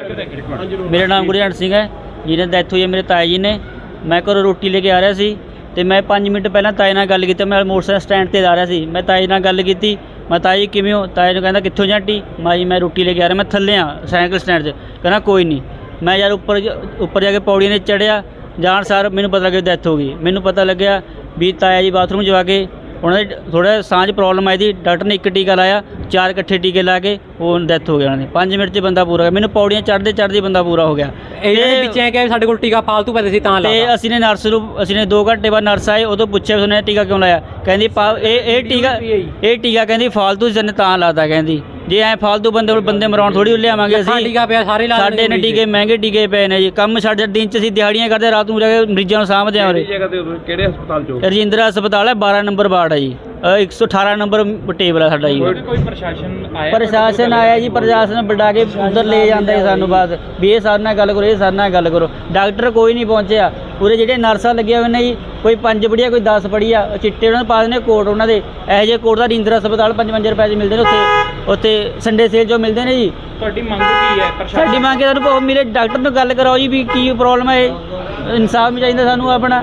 ਮੇਰਾ ਨਾਮ ਗੁਰਜੰਟ ਸਿੰਘ ਹੈ। ਜਿਹਨੇ ਡੈਥ ਹੋਈ ਹੈ ਮੇਰੇ ਤਾਏ ਜੀ ਨੇ। ਮੈਂ ਘਰੋਂ ਰੋਟੀ ਲੈ ਕੇ ਆ ਰਿਹਾ ਸੀ ਤੇ ਮੈਂ 5 ਮਿੰਟ ਪਹਿਲਾਂ ਤਾਏ ਨਾਲ ਗੱਲ ਕੀਤੀ। ਮੈਂ ਮੋਟਰਸਾਈਕਲ ਸਟੈਂਡ ਤੇ ਜਾ ਰਿਹਾ ਸੀ। ਮੈਂ ਤਾਏ ਨਾਲ ਗੱਲ ਕੀਤੀ। ਮੈਂ ਤਾਏ ਜੀ ਕਿਵੇਂ ਹੋ? ਤਾਏ ਨੂੰ ਕਹਿੰਦਾ, ਕਿੱਥੋਂ ਜਾਂਟੀ? ਮੈਂ ਮੈਂ ਰੋਟੀ ਲੈ ਕੇ ਆ ਰਿਹਾ। ਮੈਂ ਥੱਲੇ ਆ ਸਾਈਕਲ ਸਟੈਂਡ 'ਚ। ਕਹਿੰਦਾ, ਕੋਈ ਨਹੀਂ। ਮੈਂ ਯਾਰ ਉੱਪਰ ਉੱਪਰ ਜਾ ਕੇ ਪੌੜੀਆਂ ਨੇ ਚੜਿਆ ਜਾਣ ਸਾਰ ਮੈਨੂੰ ਪਤਾ ਲੱਗਿਆ ਡੈਥ ਹੋ ਗਈ। ਮੈਨੂੰ ਪਤਾ ਲੱਗਿਆ ਵੀ ਤਾਇਆ ਜੀ ਬਾਥਰੂਮ 'ਚ ਆ ਕੇ ਉਹਨਾਂ ਦੇ ਥੋੜਾ 'ਚ ਪ੍ਰੋਬਲਮ ਆਈ ਦੀ ਡਾਕਟਰ ਨੇ ਇੱਕ ਟੀਕਾ ਲਾਇਆ ਚਾਰ ਇਕੱਠੇ ਟੀਕੇ ਲਾ ਕੇ ਉਹ ਡੈਥ ਹੋ ਗਿਆ ਉਹਨਾਂ ਦੀ। 5 ਮਿੰਟ 'ਚ ਬੰਦਾ ਪੂਰਾ ਹੋ ਗਿਆ। ਮੈਨੂੰ ਪੌੜੀਆਂ ਚੜ੍ਹਦੇ ਚੜ੍ਹਦੇ ਬੰਦਾ ਪੂਰਾ ਹੋ ਗਿਆ। ਇਹਨਾਂ ਦੇ ਤੇ- ਵਿੱਚ ਐ ਕਿ ਸਾਡੇ ਕੋਲ ਟੀਕਾ ਫਾਲਤੂ ਪੈਸੇ ਸੀ ਤਾਂ ਤੇ ਲਾਤਾ। ਅਸੀਂ ਨੇ ਨਰਸ ਨੂੰ ਅਸੀਂ ਨੇ 2 ਘੰਟੇ ਬਾਅਦ ਨਰਸ ਆਏ ਉਦੋਂ ਪੁੱਛਿਆ ਉਹਨੇ ਟੀਕਾ ਕਿਉਂ ਲਾਇਆ? ਕਹਿੰਦੀ ਪਾ- ਇਹ ਇਹ ਟੀਕਾ ਇਹ ਟੀਕਾ ਕਹਿੰਦੀ ਫਾਲਤੂ ਜਨ ਤਾਂ ਲਾਤਾ ਕਹਿੰਦੀ। ਜੇ ਐ ਫਾਲਤੂ ਬੰਦੇ ਕੋਲ ਬੰਦੇ ਮਰਾਉਣ ਥੋੜੀ ਲਿਆਵਾਂਗੇ ਲੱਖਾਂ ਅਸੀਂ। ਟੀਕਾ ਪਿਆ ਸਾਰੇ ਲਾ ਸਾਡੇ ਨੇ ਟੀਕੇ ਮਹਿੰਗੇ ਟੀਕੇ ਪਏ ਨੇ ਜੀ। ਕੰਮ ਸਾਡੇ ਦਿਨ ਚ ਅਸੀਂ ਦਿਹਾੜੀਆਂ ਕਰਦੇ ਰਾਤ ਨੂੰ ਜਾ ਕੇ ਮਰੀਜ਼ਾਂ ਨੂੰ ਸਾਂਭਦੇ ਆ ਉਰੇ। ਜਗ੍ਹਾ ਤੇ ਉਦੋਂ ਕਿਹੜੇ ਹਸਪਤਾਲ ਚੋਂ ਰਜਿੰਦਰਾ ਹਸਪਤਾਲ ਹੈ 12 ਨੰਬਰ ਵਾਰਡ ਹੈ ਜੀ। ਅ, 118 ਨੰਬਰ ਟੇਬਲ ਹੈ ਸਾਡਾ ਜੀ। ਕੋਈ ਪ੍ਰਸ਼ਾਸਨ ਆਇਆ ਪ੍ਰਸ਼ਾਸਨ ਆਇਆ ਜੀ ਪ੍ਰਸ਼ਾਸਨ ਬੁਲਾ ਕੇ ਉਧਰ ਲੈ ਜਾਂਦਾ ਜੀ ਸਾਨੂੰ ਬਾਅਦ। ਵੀ ਇਹ ਸਾਡੇ ਨਾਲ ਗੱਲ ਕਰੋ ਇਹ ਸਾਡੇ ਨਾਲ ਗੱਲ ਕਰੋ। ਡਾਕਟਰ ਕੋਈ ਨਹੀਂ ਪਹੁੰਚਿਆ। ਪੂਰੇ ਜਿਹੜੇ ਨਰਸਾਂ ਲੱਗੀਆਂ ਹੋਏ ਨੇ ਜੀ ਕੋਈ ਪੰਜ ਪੜੀਆ ਕੋਈ 10 ਪੜੀਆ ਚਿੱਟੇ ਉਹਨਾਂ ਨੂੰ ਪਾ ਦਿੰਦੇ ਕੋਟ ਉਹਨਾਂ ਦੇ। ਇਹੋ ਜਿਹੇ ਕੋਟ ਦਾ ਰਿੰਦਰ ਹਸਪਤਾਲ 55 ਰੁਪਏ 'ਚ ਮਿਲਦੇ ਨੇ ਉੱਥੇ। ਉੱਥੇ ਸੰਡੇ ਸੇਲ ਜੋ ਮਿਲਦੇ ਨੇ ਜੀ। ਤੁਹਾਡੀ ਮੰਗ ਕੀ ਹੈ ਸਾਡੀ ਮੰਗ ਹੈ ਸਾਨੂੰ ਉਹ ਮੇਰੇ ਡਾਕਟਰ ਨਾਲ ਗੱਲ ਕਰਾਓ ਜੀ ਵੀ ਕੀ ਪ੍ਰੋਬਲਮ ਹੈ ਇਨਸਾਫ ਵੀ ਚਾਹੀਦਾ ਸਾਨੂੰ ਆਪਣਾ।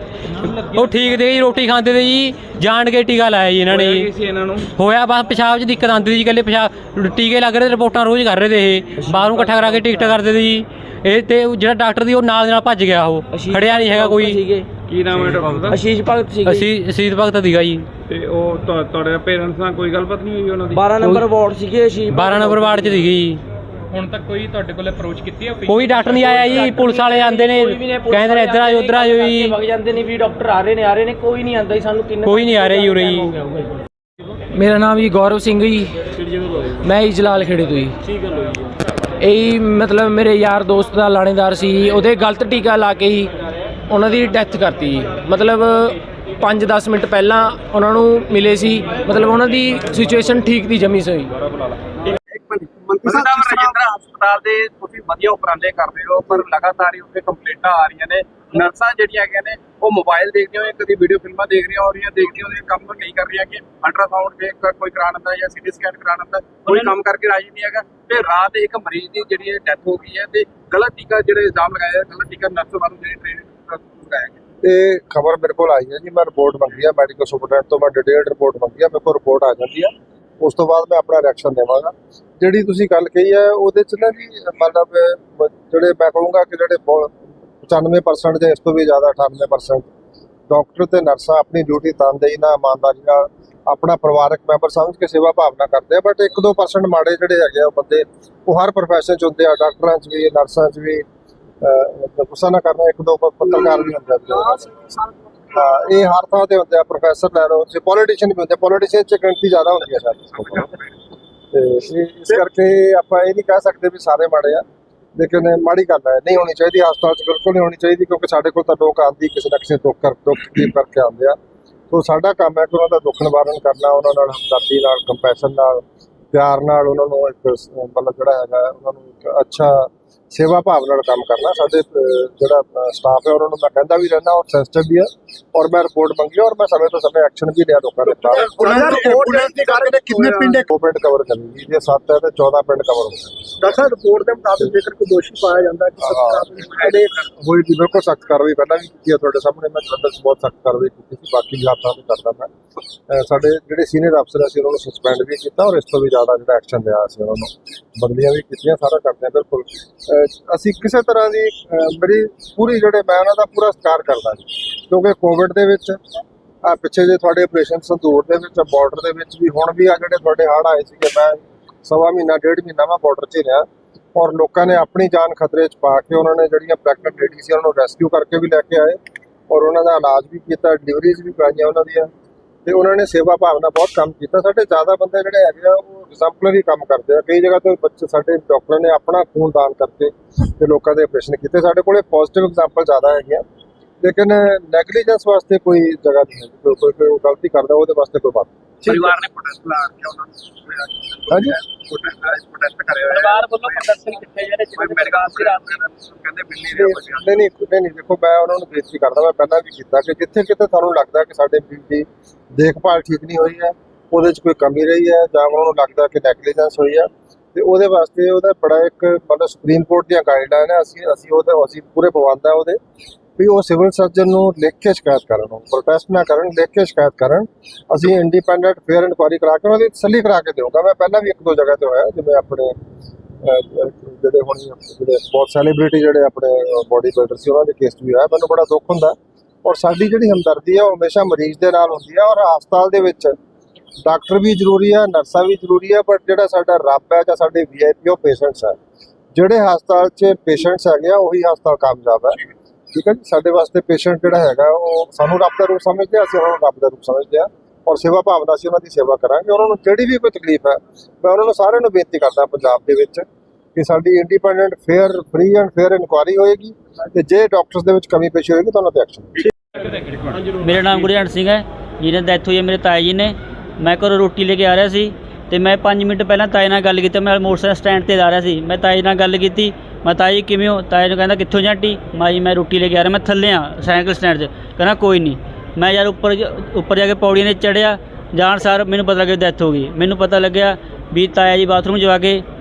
ਉਹ ਠੀਕ ਦੇ ਜੀ ਰੋਟੀ ਖਾਂਦੇ ਤੇ ਜੀ ਜਾਣ ਕੇ ਟੀਕਾ ਲਾਇਆ ਜੀ ਇਹਨਾਂ ਨੇ। ਹੋਇਆ ਜੀ ਕੀ ਸੀ ਇਹਨਾਂ ਨੂੰ? ਹੋਇਆ ਬਸ ਪਿਸ਼ਾਬ 'ਚ ਦਿੱਕਤ ਆਉਂਦੀ ਸੀ ਇਕੱਲੇ ਪਿਸ਼ਾਬ ਟੀਕੇ ਲੱਗ ਰਹੇ ਤੇ ਰਿਪੋਰਟਾਂ ਰੋਜ਼ ਕਰ ਰਹੇ ਤੇ ਇਹ। ਬਾਹਰੋਂ ਇਕੱਠਾ ਕਰਾ ਕੇ ਟਿਕਟ ਕਰਦੇ ਤੇ ਜੀ। ਇਹ ਤੇ ਉਹ ਜਿਹੜਾ ਡਾਕਟਰ ਦੀ ਉਹ ਨਾਲ ਦੇ ਨਾਲ ਭੱਜ ਗਿਆ ਉਹ। ਖੜਿਆ ਨਹੀਂ ਹੈਗਾ ਕੋਈ। ਸੀਗੇ। ਕੀ ਨਾਮ ਹੈ ਡਾਕਟਰ ਦਾ? ਅਸ਼ੀਸ਼ ਭਗਤ ਸੀਗੇ। ਅਸੀਂ ਸੀਤ ਭਗਤ ਦੀਗਾ ਜੀ। ਤੇ ਉਹ ਤੁਹਾ- ਤੁਹਾਡੇ ਪੇਰੈਂਟਸ ਨਾਲ ਕੋਈ ਗੱਲਬਾਤ ਨਹੀਂ ਹੋਈ ਉਹਨਾਂ ਦੀ? 12 ਨੰਬਰ ਵਾਰਡ ਸੀਗੇ ਅਸ਼ੀਸ਼ 12 ਨੰਬਰ ਵਾਰਡ 'ਚ ਦੀਗੀ ਜੀ। ਹੁਣ ਤੱਕ ਕੋਈ ਤੁਹਾਡੇ ਕੋਲ ਅਪਰੋਚ ਕੀਤੀ ਹੈ ਕੋਈ ਡਾਕਟਰ ਨਹੀਂ ਆਇਆ ਜੀ ਪੁਲਿਸ ਵਾਲੇ ਆਂਦੇ ਨੇ ਕਹਿੰਦੇ ਨੇ ਇੱਧਰ ਆਜੋ ਉੱਧਰ ਆਜੋ ਜੀ। ਵਗ ਜਾਂਦੇ ਨੇ ਵੀ ਡਾਕਟਰ ਆ ਰਹੇ ਨੇ ਆ ਰਹੇ ਨੇ ਕੋਈ ਨਹੀਂ ਆਂਦਾ ਜੀ ਸਾਨੂੰ ਕਿੰਨੇ ਕੋਈ ਨਹੀਂ ਆ ਰਿਹਾ ਜੀ ਉਰੇ ਜੀ। ਮੇਰਾ ਨਾਮ ਜੀ ਗੌਰਵ ਸਿੰਘ ਜੀ। ਮੈਂ ਜੀ ਜਲਾਲ ਖੇੜੇ ਤੋਂ ਜੀ। ਇਹ ਮਤਲਬ ਮੇਰੇ ਯਾਰ ਦੋਸਤ ਦਾ ਲਾਣੇਦਾਰ ਸੀ ਉਹਦੇ ਗਲਤ ਟੀਕਾ ਲਾ ਕੇ ਹੀ ਉਹਨਾਂ ਦੀ ਡੈਥ ਕਰਤੀ ਜੀ। ਮਤਲਬ 5-10 ਮਿੰਟ ਪਹਿਲਾਂ ਉਹਨਾਂ ਨੂੰ ਮਿਲੇ ਸੀ ਮਤਲਬ ਉਹਨਾਂ ਦੀ ਸਿਚੁਏਸ਼ਨ ਠੀਕ ਦੀ ਜਮੀ ਰਜਿੰਦਰਾ ਹਸਪਤਾਲ ਦੇ ਤੁਸੀਂ ਵਧੀਆ ਉਪਰਾਲੇ ਕਰ ਰਹੇ ਹੋ ਪਰ ਲਗਾਤਾਰ ਹੀ ਉੱਥੇ ਕੰਪਲੇਂਟਾਂ ਆ ਰਹੀਆਂ ਨੇ। ਨਰਸਾਂ ਜਿਹੜੀਆਂ ਹੈਗੀਆਂ ਨੇ ਉਹ ਮੋਬਾਈਲ ਦੇਖਦੀਆਂ ਹੋਈਆਂ ਕਦੀ ਵੀਡੀਓ ਫਿਲਮਾਂ ਦੇਖ ਰਹੀਆਂ ਹੋ ਰਹੀਆਂ ਦੇਖਦੀਆਂ ਹੋਈਆਂ ਕੰਮ ਨਹੀਂ ਕਰ ਰਹੀਆਂ ਕਿ ਅਲਟਰਾਸਾਊਂਡ ਦੇਖ ਕੇ ਕੋਈ ਕਰਾਉਣ ਦਾ ਜਾਂ ਸੀਟੀ ਸਕੈਨ ਕਰਾਉਣ ਦਾ ਕੋਈ ਕੰਮ ਕਰਕੇ ਰਾਜੀ ਨਹੀਂ ਹੈਗਾ। ਤੇ ਰਾਤ ਇੱਕ ਮਰੀਜ਼ ਦੀ ਜਿਹੜੀ ਡੈਥ ਹੋ ਗਈ ਹੈ ਤੇ ਗਲਤ ਟੀਕਾ ਜਿਹੜੇ ਇਲਜ਼ਾਮ ਲਗਾਏ ਆ, ਗਲਤ ਟੀਕਾ ਨਰਸ ਵੱਲੋਂ ਜਿਹੜੀ ਟ੍ਰੇਨਿੰਗ ਲਗਾਇਆ ਗਿਆ ਇਹ ਖਬਰ ਮੇਰੇ ਕੋਲ ਆਈ ਹੈ ਜੀ ਮੈਂ ਰਿਪੋਰਟ ਮੰਗੀ ਆ ਮੈਡੀਕਲ ਸੁਪਰਡੈਂਟ ਤੋਂ ਮੈਂ ਡਿਟੇਲਡ ਰਿਪੋਰਟ ਮੰਗੀ ਆ ਮੇਰੇ ਕੋਲ ਰਿਪੋਰਟ ਆ ਜਾਂਦੀ ਆ। ਉਸ ਤੋਂ ਬਾਅਦ ਮੈਂ ਆਪਣਾ ਰਿਐਕਸ਼ਨ ਦੇਵਾਂਗਾ। ਜਿਹੜੀ ਤੁਸੀਂ ਗੱਲ ਕਹੀ ਹੈ, ਉਹਦੇ ਚ ਨਾ ਜੀ ਮਤਲਬ ਜਿਹੜੇ ਮੈਂ ਕਹੂੰਗਾ ਕਿ ਜਿਹੜੇ ਬਹੁਤ 95% ਜਾਂ ਇਸ ਤੋਂ ਵੀ ਜ਼ਿਆਦਾ 98% ਡਾਕਟਰ ਤੇ ਨਰਸਾਂ ਆਪਣੀ ਡਿਊਟੀ ਤਨਦੇਹੀ ਨਾਲ, ਇਮਾਨਦਾਰੀ ਨਾਲ, ਆਪਣਾ ਪਰਿਵਾਰਕ ਮੈਂਬਰ ਸਮਝ ਕੇ ਸੇਵਾ ਭਾਵਨਾ ਕਰਦੇ ਆ ਬਟ 1-2% ਮਾੜੇ ਜਿਹੜੇ ਹੈਗੇ ਆ ਉਹ ਬੰਦੇ, ਉਹ ਹਰ ਪ੍ਰੋਫੈਸ਼ਨ ਚ ਹੁੰਦੇ ਆ, ਡਾਕਟਰਾਂ ਚ ਵੀ ਨਰਸਾਂ ਚ ਵੀ ਗੁੱਸਾ ਨਾ ਕਰਨਾ ਇੱਕ ਦੋ ਪੱਤਰਕਾਰ ਵੀ ਹੁੰਦੇ ਆ। ਇਹ ਹਰ ਥਾਂ ਤੇ ਹੁੰਦੇ ਆ ਪ੍ਰੋਫੈਸਰ ਲੈ ਲਓ ਜੇ ਪੋਲੀਟੀਸ਼ੀਅਨ ਵੀ ਹੁੰਦੇ ਪੋਲੀਟੀਸ਼ੀਅਨ ਚ ਗਿਣਤੀ ਜ਼ਿਆਦਾ ਹੁੰਦੀ ਹੈ ਸਾਡੇ ਤੇ ਇਸ ਕਰਕੇ ਆਪਾਂ ਇਹ ਨਹੀਂ ਕਹਿ ਸਕਦੇ ਵੀ ਸਾਰੇ ਮਾੜੇ ਆ ਲੇਕਿਨ ਮਾੜੀ ਗੱਲ ਹੈ ਨਹੀਂ ਹੋਣੀ ਚਾਹੀਦੀ ਹਸਪਤਾਲ ਚ ਬਿਲਕੁਲ ਨਹੀਂ ਹੋਣੀ ਚਾਹੀਦੀ ਕਿਉਂਕਿ ਸਾਡੇ ਕੋਲ ਤਾਂ ਲੋਕ ਆਂਦੀ ਕਿਸੇ ਨਾ ਕਿਸੇ ਦੁੱਖ ਕਰ ਦੁੱਖ ਤਕਲੀਫ ਕਰਕੇ ਆਉਂਦੇ ਆ। ਸੋ ਸਾਡਾ ਕੰਮ ਹੈ ਕਿ ਉਹਨਾਂ ਦਾ ਦੁੱਖ ਨਿਵਾਰਨ ਕਰਨਾ ਉਹਨਾਂ ਨਾਲ ਹਮਦਰਦੀ ਨਾਲ ਕੰਪੈਸ਼ਨ ਨਾਲ ਪਿਆਰ ਨਾਲ ਉਹਨਾਂ ਨੂੰ ਇੱਕ ਮਤਲਬ ਜਿਹੜਾ ਹੈਗਾ ਉਹਨਾਂ ਨੂੰ ਇੱਕ ਅੱਛਾ ਸੇਵਾ ਭਾਵ ਨਾਲ ਕੰਮ ਕਰਨਾ ਸਾਡੇ ਜਿਹੜਾ ਸਟਾਫ ਹੈ ਉਹਨਾਂ ਨੂੰ ਮੈਂ ਕਹਿੰਦਾ ਵੀ ਰਹਿਣਾ ਔਰ ਸੈਂਸਿਟਿਵ ਵੀ ਹੈ ਔਰ ਮੈਂ ਰਿਪੋਰਟ ਮੰਗੀ ਔਰ ਮੈਂ ਸਮੇਂ ਤੋਂ ਸਮੇਂ ਐਕਸ਼ਨ ਵੀ ਲਿਆ ਲੋਕਾਂ ਦੇ ਖਿਲਾਫ ਉਹਨਾਂ ਦੀ ਰਿਪੋਰਟ ਦੇ ਕਰਕੇ ਕਿੰਨੇ ਪਿੰਡ ਪਿੰਡ ਕਵਰ ਕਰਨਗੀ ਜੇ 7 ਹੈ ਤੇ 14 ਪਿੰਡ ਕਵਰ ਹੋਣਗੇ। ਡਾਕਟਰ ਰਿਪੋਰਟ ਦੇ ਮੁਤਾਬਿਕ ਜੇਕਰ ਕੋਈ ਦੋਸ਼ੀ ਪਾਇਆ ਜਾਂਦਾ ਹੈ ਕਿ ਜਿਹੜੇ ਹੋਈ ਦੀ ਬਿਲਕੁਲ ਸਖਤ ਕਾਰਵਾਈ ਪਹਿਲਾਂ ਵੀ ਕੀਤੀ ਹੈ ਤੁਹਾਡੇ ਸਾਹਮਣੇ ਮੈਂ ਜਲੰਧਰ ਬਹੁਤ ਸਖਤ ਕਾਰਵਾਈ ਕੀਤੀ ਸੀ ਬਾਕੀ ਵੀ ਹਾਦਸਾਂ ਤੇ ਕਰਦਾ ਮੈਂ ਸਾਡੇ ਜਿਹੜੇ ਸੀਨੀਅਰ ਅਫਸਰ ਸੀ ਉਹਨਾਂ ਨੂੰ ਸਸਪੈਂਡ ਵੀ ਕੀਤਾ ਔਰ ਇਸ ਤੋਂ ਵੀ ਜ਼ਿਆਦਾ ਜਿਹੜਾ ਐਕਸ਼ਨ ਲਿਆ ਸੀ ਉਹਨਾਂ ਨੂੰ। ਬਦਲੀਆਂ ਵੀ ਕੀਤੀਆਂ ਸਾਰਾ ਕਰਦੇ ਹਾਂ ਬਿਲਕੁਲ। ਅਸੀਂ ਕਿਸੇ ਤਰ੍ਹਾਂ ਦੀ ਮੇਰੀ ਪੂਰੀ ਜਿਹੜੇ ਮੈਂ ਉਹਨਾਂ ਦਾ ਪੂਰਾ ਸਤਿਕਾਰ ਕਰਦਾ ਜੀ। ਕਿਉਂਕਿ ਕੋਵਿਡ ਦੇ ਵਿੱਚ ਆ ਪਿੱਛੇ ਜੇ ਤੁਹਾਡੇ ਆਪਰੇਸ਼ਨ ਸੰਦੂਰ ਦੇ ਵਿੱਚ ਬਾਰਡਰ ਦੇ ਵਿੱਚ ਵੀ, ਹੁਣ ਵੀ ਆ ਜਿਹੜੇ ਤੁਹਾਡੇ ਹੜ੍ਹ ਆਏ ਸੀਗੇ, ਮੈਂ ਸਵਾ ਮਹੀਨਾ, ਡੇਢ ਮਹੀਨਾ ਮੈਂ ਬਾਰਡਰ 'ਚ ਹੀ ਰਿਹਾ। ਔਰ ਲੋਕਾਂ ਨੇ ਆਪਣੀ ਜਾਨ ਖਤਰੇ 'ਚ ਪਾ ਕੇ ਉਹਨਾਂ ਨੇ ਜਿਹੜੀਆਂ ਪ੍ਰੈਗਨੈਂਟ ਲੇਡੀਜ਼ ਸੀ, ਉਹਨਾਂ ਨੂੰ ਰੈਸਕਿਊ ਕਰਕੇ ਵੀ ਲੈ ਕੇ ਆਏ। ਔਰ ਉਹਨਾਂ ਦਾ ਇਲਾਜ ਵੀ ਕੀਤਾ ਡਿਲੀਵਰੀਜ਼ ਵੀ ਕਰਾਈਆਂ ਉਹਨਾਂ ਦੀਆਂ। ਤੇ ਉਹਨਾਂ ਨੇ ਸੇਵਾ ਭਾਵਨਾ ਬਹੁਤ ਕੰਮ ਕੀਤਾ। ਸਾਡੇ ਜ਼ਿਆਦਾ ਬੰਦੇ ਜਿਹੜੇ ਹੈਗੇ ਆ, ਉਹ ਐਗਜ਼ਾਮਪਲਰੀ ਕੰਮ ਕਰਦੇ ਆ। ਕਈ ਜਗ੍ਹਾ ਤੇ ਬੱਚੇ ਸਾਡੇ ਡਾਕਟਰ ਨੇ ਆਪਣਾ ਖੂਨ ਦਾਨ ਕਰਕੇ ਤੇ ਲੋਕਾਂ ਦੇ ਆਪਰੇਸ਼ਨ ਕੀਤੇ। ਸਾਡੇ ਕੋਲੇ ਪੋਜ਼ਿਟਿਵ ਐਗਜ਼ਾਮਪਲ ਜ਼ਿਆਦਾ ਹੈਗੇ ਆ ਲੇਕਿਨ ਨੈਗਲੀਜੈਂਸ ਵਾਸਤੇ ਕੋਈ ਜਗ੍ਹਾ ਨਹੀਂ ਹੈ ਕੋਈ ਕੋਈ ਕੋਈ ਗਲਤੀ ਕਰਦਾ ਉਹਦੇ ਵਾਸਤੇ ਕੋਈ ਬਾਤ ਨਹੀਂ। ਪਰਿਵਾਰ ਨੇ ਪ੍ਰੋਟੈਸਟ ਲਾ ਕੇ ਉਹਨਾਂ ਨੂੰ। ਹਾਂਜੀ? ਪ੍ਰੋਟੈਸਟ ਕਰਿਆ ਹੋਇਆ। ਪਰਿਵਾਰ ਵੱਲੋਂ ਪ੍ਰਦਰਸ਼ਨ ਕਿੱਥੇ ਜਿਹੜੇ ਮੇਰੇ ਗਾਲ ਸੀ ਰਾਤ ਕਹਿੰਦੇ ਬਿੱਲੀ ਦੇ ਬੱਚਿਆਂ ਨਹੀਂ ਨਹੀਂ ਨਹੀਂ ਨਹੀਂ ਦੇਖੋ ਮੈਂ ਉਹਨਾਂ ਨੂੰ ਬੇਨਤੀ ਕਰਦਾ ਮੈਂ ਪਹਿਲਾਂ ਵੀ ਕੀਤਾ ਕਿ ਜਿੱਥੇ ਕਿਤੇ ਤੁਹਾਨੂੰ ਲੱਗਦਾ ਕਿ ਸਾਡੇ ਬਿੱਲ ਦੀ ਦੇਖਭਾਲ ਠੀਕ ਨਹੀਂ ਹੋਈ ਹੈ ਉਹਦੇ 'ਚ ਕੋਈ ਕਮੀ ਰਹੀ ਹੈ ਜਾਂ ਉਹਨਾਂ ਨੂੰ ਲੱਗਦਾ ਕਿ ਨੈਗਲੀਜੈਂਸ ਹੋਈ ਆ। ਤੇ ਉਹਦੇ ਵਾਸਤੇ ਉਹਦਾ ਬੜਾ ਇੱਕ ਮਤਲਬ ਸੁਪਰੀਮ ਕੋਰਟ ਦੀਆਂ ਗਾਈਡਲਾਈਨ ਹੈ ਅਸੀਂ ਅਸੀਂ ਉਹਦੇ ਅਸੀਂ ਪੂਰੇ ਪਾਬੰਦ ਹੈ ਉਹਦੇ ਵੀ ਉਹ ਸਿਵਲ ਸਰਜਨ ਨੂੰ ਲਿਖ ਕੇ ਸ਼ਿਕਾਇਤ ਕਰਨ ਪ੍ਰੋਟੈਸਟ ਨਾ ਕਰਨ, ਲਿਖ ਕੇ ਸ਼ਿਕਾਇਤ ਕਰਨ। ਅਸੀਂ ਇੰਡੀਪੈਂਡੈਂਟ ਫੇਅਰ ਇਨਕੁਆਇਰੀ ਕਰਾ ਕੇ ਉਹਨਾਂ ਦੀ ਤਸੱਲੀ ਕਰਾ ਕੇ ਦੇਵਾਂਗਾ। ਮੈਂ ਪਹਿਲਾਂ ਵੀ ਇੱਕ ਦੋ ਜਗ੍ਹਾ ਤੇ ਹੋਇਆ, ਜਿਵੇਂ ਆਪਣੇ ਜਿਹੜੇ ਹੁਣ ਜਿਹੜੇ ਬਹੁਤ ਸੈਲੀਬ੍ਰਿਟੀ ਜਿਹੜੇ ਆਪਣੇ ਬੋਡੀ ਬਿਲਡਰ ਸੀ, ਉਹਨਾਂ ਦੇ ਕੇਸ ਵੀ ਹੋਇਆ। ਮੈਨੂੰ ਬੜਾ ਦੁੱਖ ਹੁੰਦਾ ਔਰ ਸਾਡੀ ਜਿਹੜੀ ਹਮਦਰਦੀ ਹੈ ਉਹ ਹਮੇਸ਼ਾ ਮਰੀਜ਼ ਦੇ ਨਾਲ ਹੁੰਦੀ ਹੈ ਔਰ ਹਸਪਤਾਲ ਦੇ ਵਿੱਚ ਡਾਕਟਰ ਵੀ ਜ਼ਰੂਰੀ ਹੈ ਨਰਸਾਂ ਵੀ ਜ਼ਰੂਰੀ ਹੈ ਬਟ ਜਿਹੜਾ ਸਾਡਾ ਰੱਬ ਹੈ ਜਾਂ ਸਾਡੇ ਵੀਆਈਪੀ ਉਹ ਪੇਸ਼ੈਂਟਸ ਹੈ ਜਿਹੜੇ ਹਸਪਤਾਲ 'ਚ ਪੇਸ਼ੈਂਟਸ ਹੈਗੇ ਆ, ਉਹੀ ਹਸਪਤਾਲ ਕਾਮਯਾਬ ਹੈ ਠੀਕ ਹੈ ਜੀ? ਸਾਡੇ ਵਾਸਤੇ ਪੇਸ਼ੈਂਟ ਜਿਹੜਾ ਹੈਗਾ, ਉਹ ਸਾਨੂੰ ਰੱਬ ਦਾ ਰੂਪ ਸਮਝਦੇ ਆ, ਅਸੀਂ ਉਹਨਾਂ ਨੂੰ ਰੱਬ ਦਾ ਰੂਪ ਸਮਝਦੇ ਆ। ਔਰ ਸੇਵਾ ਭਾਵਨਾ ਅਸੀਂ ਉਹਨਾਂ ਦੀ ਸੇਵਾ ਕਰਾਂਗੇ। ਉਹਨਾਂ ਨੂੰ ਜਿਹੜੀ ਵੀ ਕੋਈ ਤਕਲੀਫ ਹੈ ਮੈਂ ਉਹਨਾਂ ਨੂੰ ਸਾਰਿਆਂ ਨੂੰ ਬੇਨਤੀ ਕਰਦਾ ਪੰਜਾਬ ਦੇ ਵਿੱਚ ਕਿ ਸਾਡੀ independent fair free and fair inquiry ਹੋਏਗੀ ਤੇ ਜੇ ਡਾਕਟਰਸ ਦੇ ਵਿੱਚ ਕਮੀ ਪੇਸ਼ੀ ਹੋਏਗੀ ਤਾਂ ਉਹਨਾਂ ਤੇ ਐਕਸ਼ਨ ਮੇਰਾ ਨਾਮ ਗੁਰਜੰਟ ਸਿੰਘ ਹੈ। ਜਿਹਨੇ ਡੈਥ ਹੋਈ ਹੈ, ਮੇਰੇ ਤਾਏ ਜੀ ਨੇ। ਮੈਂ ਘਰੋਂ ਰੋਟੀ ਲੈ ਕੇ ਆ ਰਿਹਾ ਸੀ ਤੇ ਮੈਂ 5 ਮਿੰਟ ਪਹਿਲਾਂ ਤਾਏ ਨਾਲ ਗੱਲ ਕੀਤੀ, ਮੈਂ ਮੋਟਰਸਾਈਕਲ ਸਟੈਂਡ ਤੇ ਜਾ ਰਿਹਾ ਸੀ। ਮੈਂ ਤਾਏ ਨਾਲ ਗੱਲ ਕੀਤੀ, ਮੈਂ ਤਾਏ ਕਿਵੇਂ ਹੋ? ਤਾਏ ਨੂੰ ਕਹਿੰਦਾ, ਕਿੱਥੋਂ ਜਾਂਟੀ ਮਾਈ ਮੈਂ ਰੋਟੀ ਲੈ ਕੇ ਆ ਰਿਹਾ, ਮੈਂ ਥੱਲੇ ਆ, ਸਾਈਕਲ ਸਟੈਂਡ 'ਚ। ਕਹਿੰਦਾ, ਕੋਈ ਨਹੀਂ। ਮੈਂ ਯਾਰ ਉੱਪਰ ਉੱਪਰ ਜਾ ਕੇ ਪੌੜੀਆਂ 'ਤੇ ਚੜਿਆ ਜਾਣ ਸਾਰ ਮੈਨੂੰ ਪਤਾ ਲੱਗਿਆ ਡੈਥ ਹੋ ਗਈ। ਮੈਨੂੰ ਪਤਾ ਲੱਗਿਆ ਵੀ ਤਾਇਆ ਜੀ ਬਾਥਰੂਮ ਜਾ ਕੇ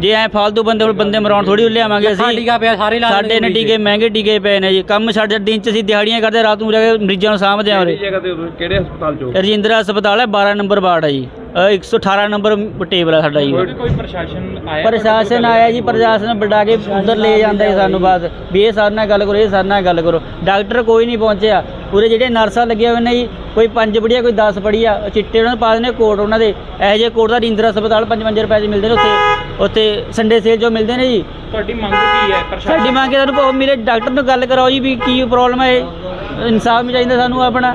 ਜੇ ਐ ਫਾਲਤੂ ਬੰਦੇ ਕੋਲ ਬੰਦੇ ਮਰਾਉਣ ਥੋੜੀ ਲਿਆਵਾਂਗੇ ਅਸੀਂ। ਟੀਕਾ ਪਿਆ ਸਾਰੇ ਲਾ ਸਾਡੇ ਨੇ ਟੀਕੇ ਮਹਿੰਗੇ ਟੀਕੇ ਪਏ ਨੇ ਜੀ। ਕੰਮ ਸਾਡੇ ਦਿਨ ਚ ਅਸੀਂ ਦਿਹਾੜੀਆਂ ਕਰਦੇ ਰਾਤ ਨੂੰ ਜਾ ਕੇ ਮਰੀਜ਼ਾਂ ਨੂੰ ਸਾਂਭਦੇ ਆ ਉਰੇ। ਕਿਹੜੇ ਹਸਪਤਾਲ ਚੋਂ ਰਜਿੰਦਰਾ ਹਸਪਤਾਲ ਹੈ 12 ਨੰਬਰ ਵਾਰਡ ਹੈ ਜੀ। ਅ, 118 ਨੰਬਰ ਟੇਬਲ ਹੈ ਸਾਡਾ ਜੀ। ਕੋਈ ਪ੍ਰਸ਼ਾਸਨ ਆਇਆ ਪ੍ਰਸ਼ਾਸਨ ਆਇਆ ਜੀ ਪ੍ਰਸ਼ਾਸਨ ਬੜਾ ਕੇ ਉਧਰ ਲੈ ਜਾਂਦਾ ਜੀ ਸਾਨੂੰ ਬਾਅਦ। ਵੀ ਇਹ ਸਾਡੇ ਨਾਲ ਗੱਲ ਕਰੋ ਇਹ ਸਾਡੇ ਨਾਲ ਗੱਲ ਕਰੋ। ਡਾਕਟਰ ਕੋਈ ਨਹੀਂ ਪਹੁੰਚਿਆ। ਪੂਰੇ ਜਿਹੜੇ ਨਰਸਾਂ ਲੱਗੀਆਂ ਹੋਏ ਨੇ ਜੀ ਕੋਈ ਪੰਜ ਪੜੀਆ ਕੋਈ 10 ਪੜੀਆ ਉਹ ਚਿੱਟੇ ਉਹਨਾਂ ਨੂੰ ਪਾ ਦਿੰਦੇ ਕੋਟ ਉਹਨਾਂ ਦੇ। ਇਹੋ ਜਿਹੇ ਕੋਟ ਦਾ ਰਿੰਦਰ ਹਸਪਤਾਲ 55 ਰੁਪਏ ਦੇ ਮਿਲਦੇ ਨੇ ਉੱਥੇ। ਉੱਥੇ ਸੰਡੇ ਸੇਲ ਜੋ ਮਿਲਦੇ ਨੇ ਜੀ। ਤੁਹਾਡੀ ਮੰਗ ਕੀ ਹੈ ਸਾਡੀ ਮੰਗ ਹੈ ਤੁਹਾਨੂੰ ਮੇਰੇ ਡਾਕਟਰ ਨੂੰ ਗੱਲ ਕਰਾਓ ਜੀ ਵੀ ਕੀ ਪ੍ਰੋਬਲਮ ਹੈ। ਇਨਸਾਫ ਵੀ ਚਾਹੀਦਾ ਸਾਨੂੰ ਆਪਣਾ।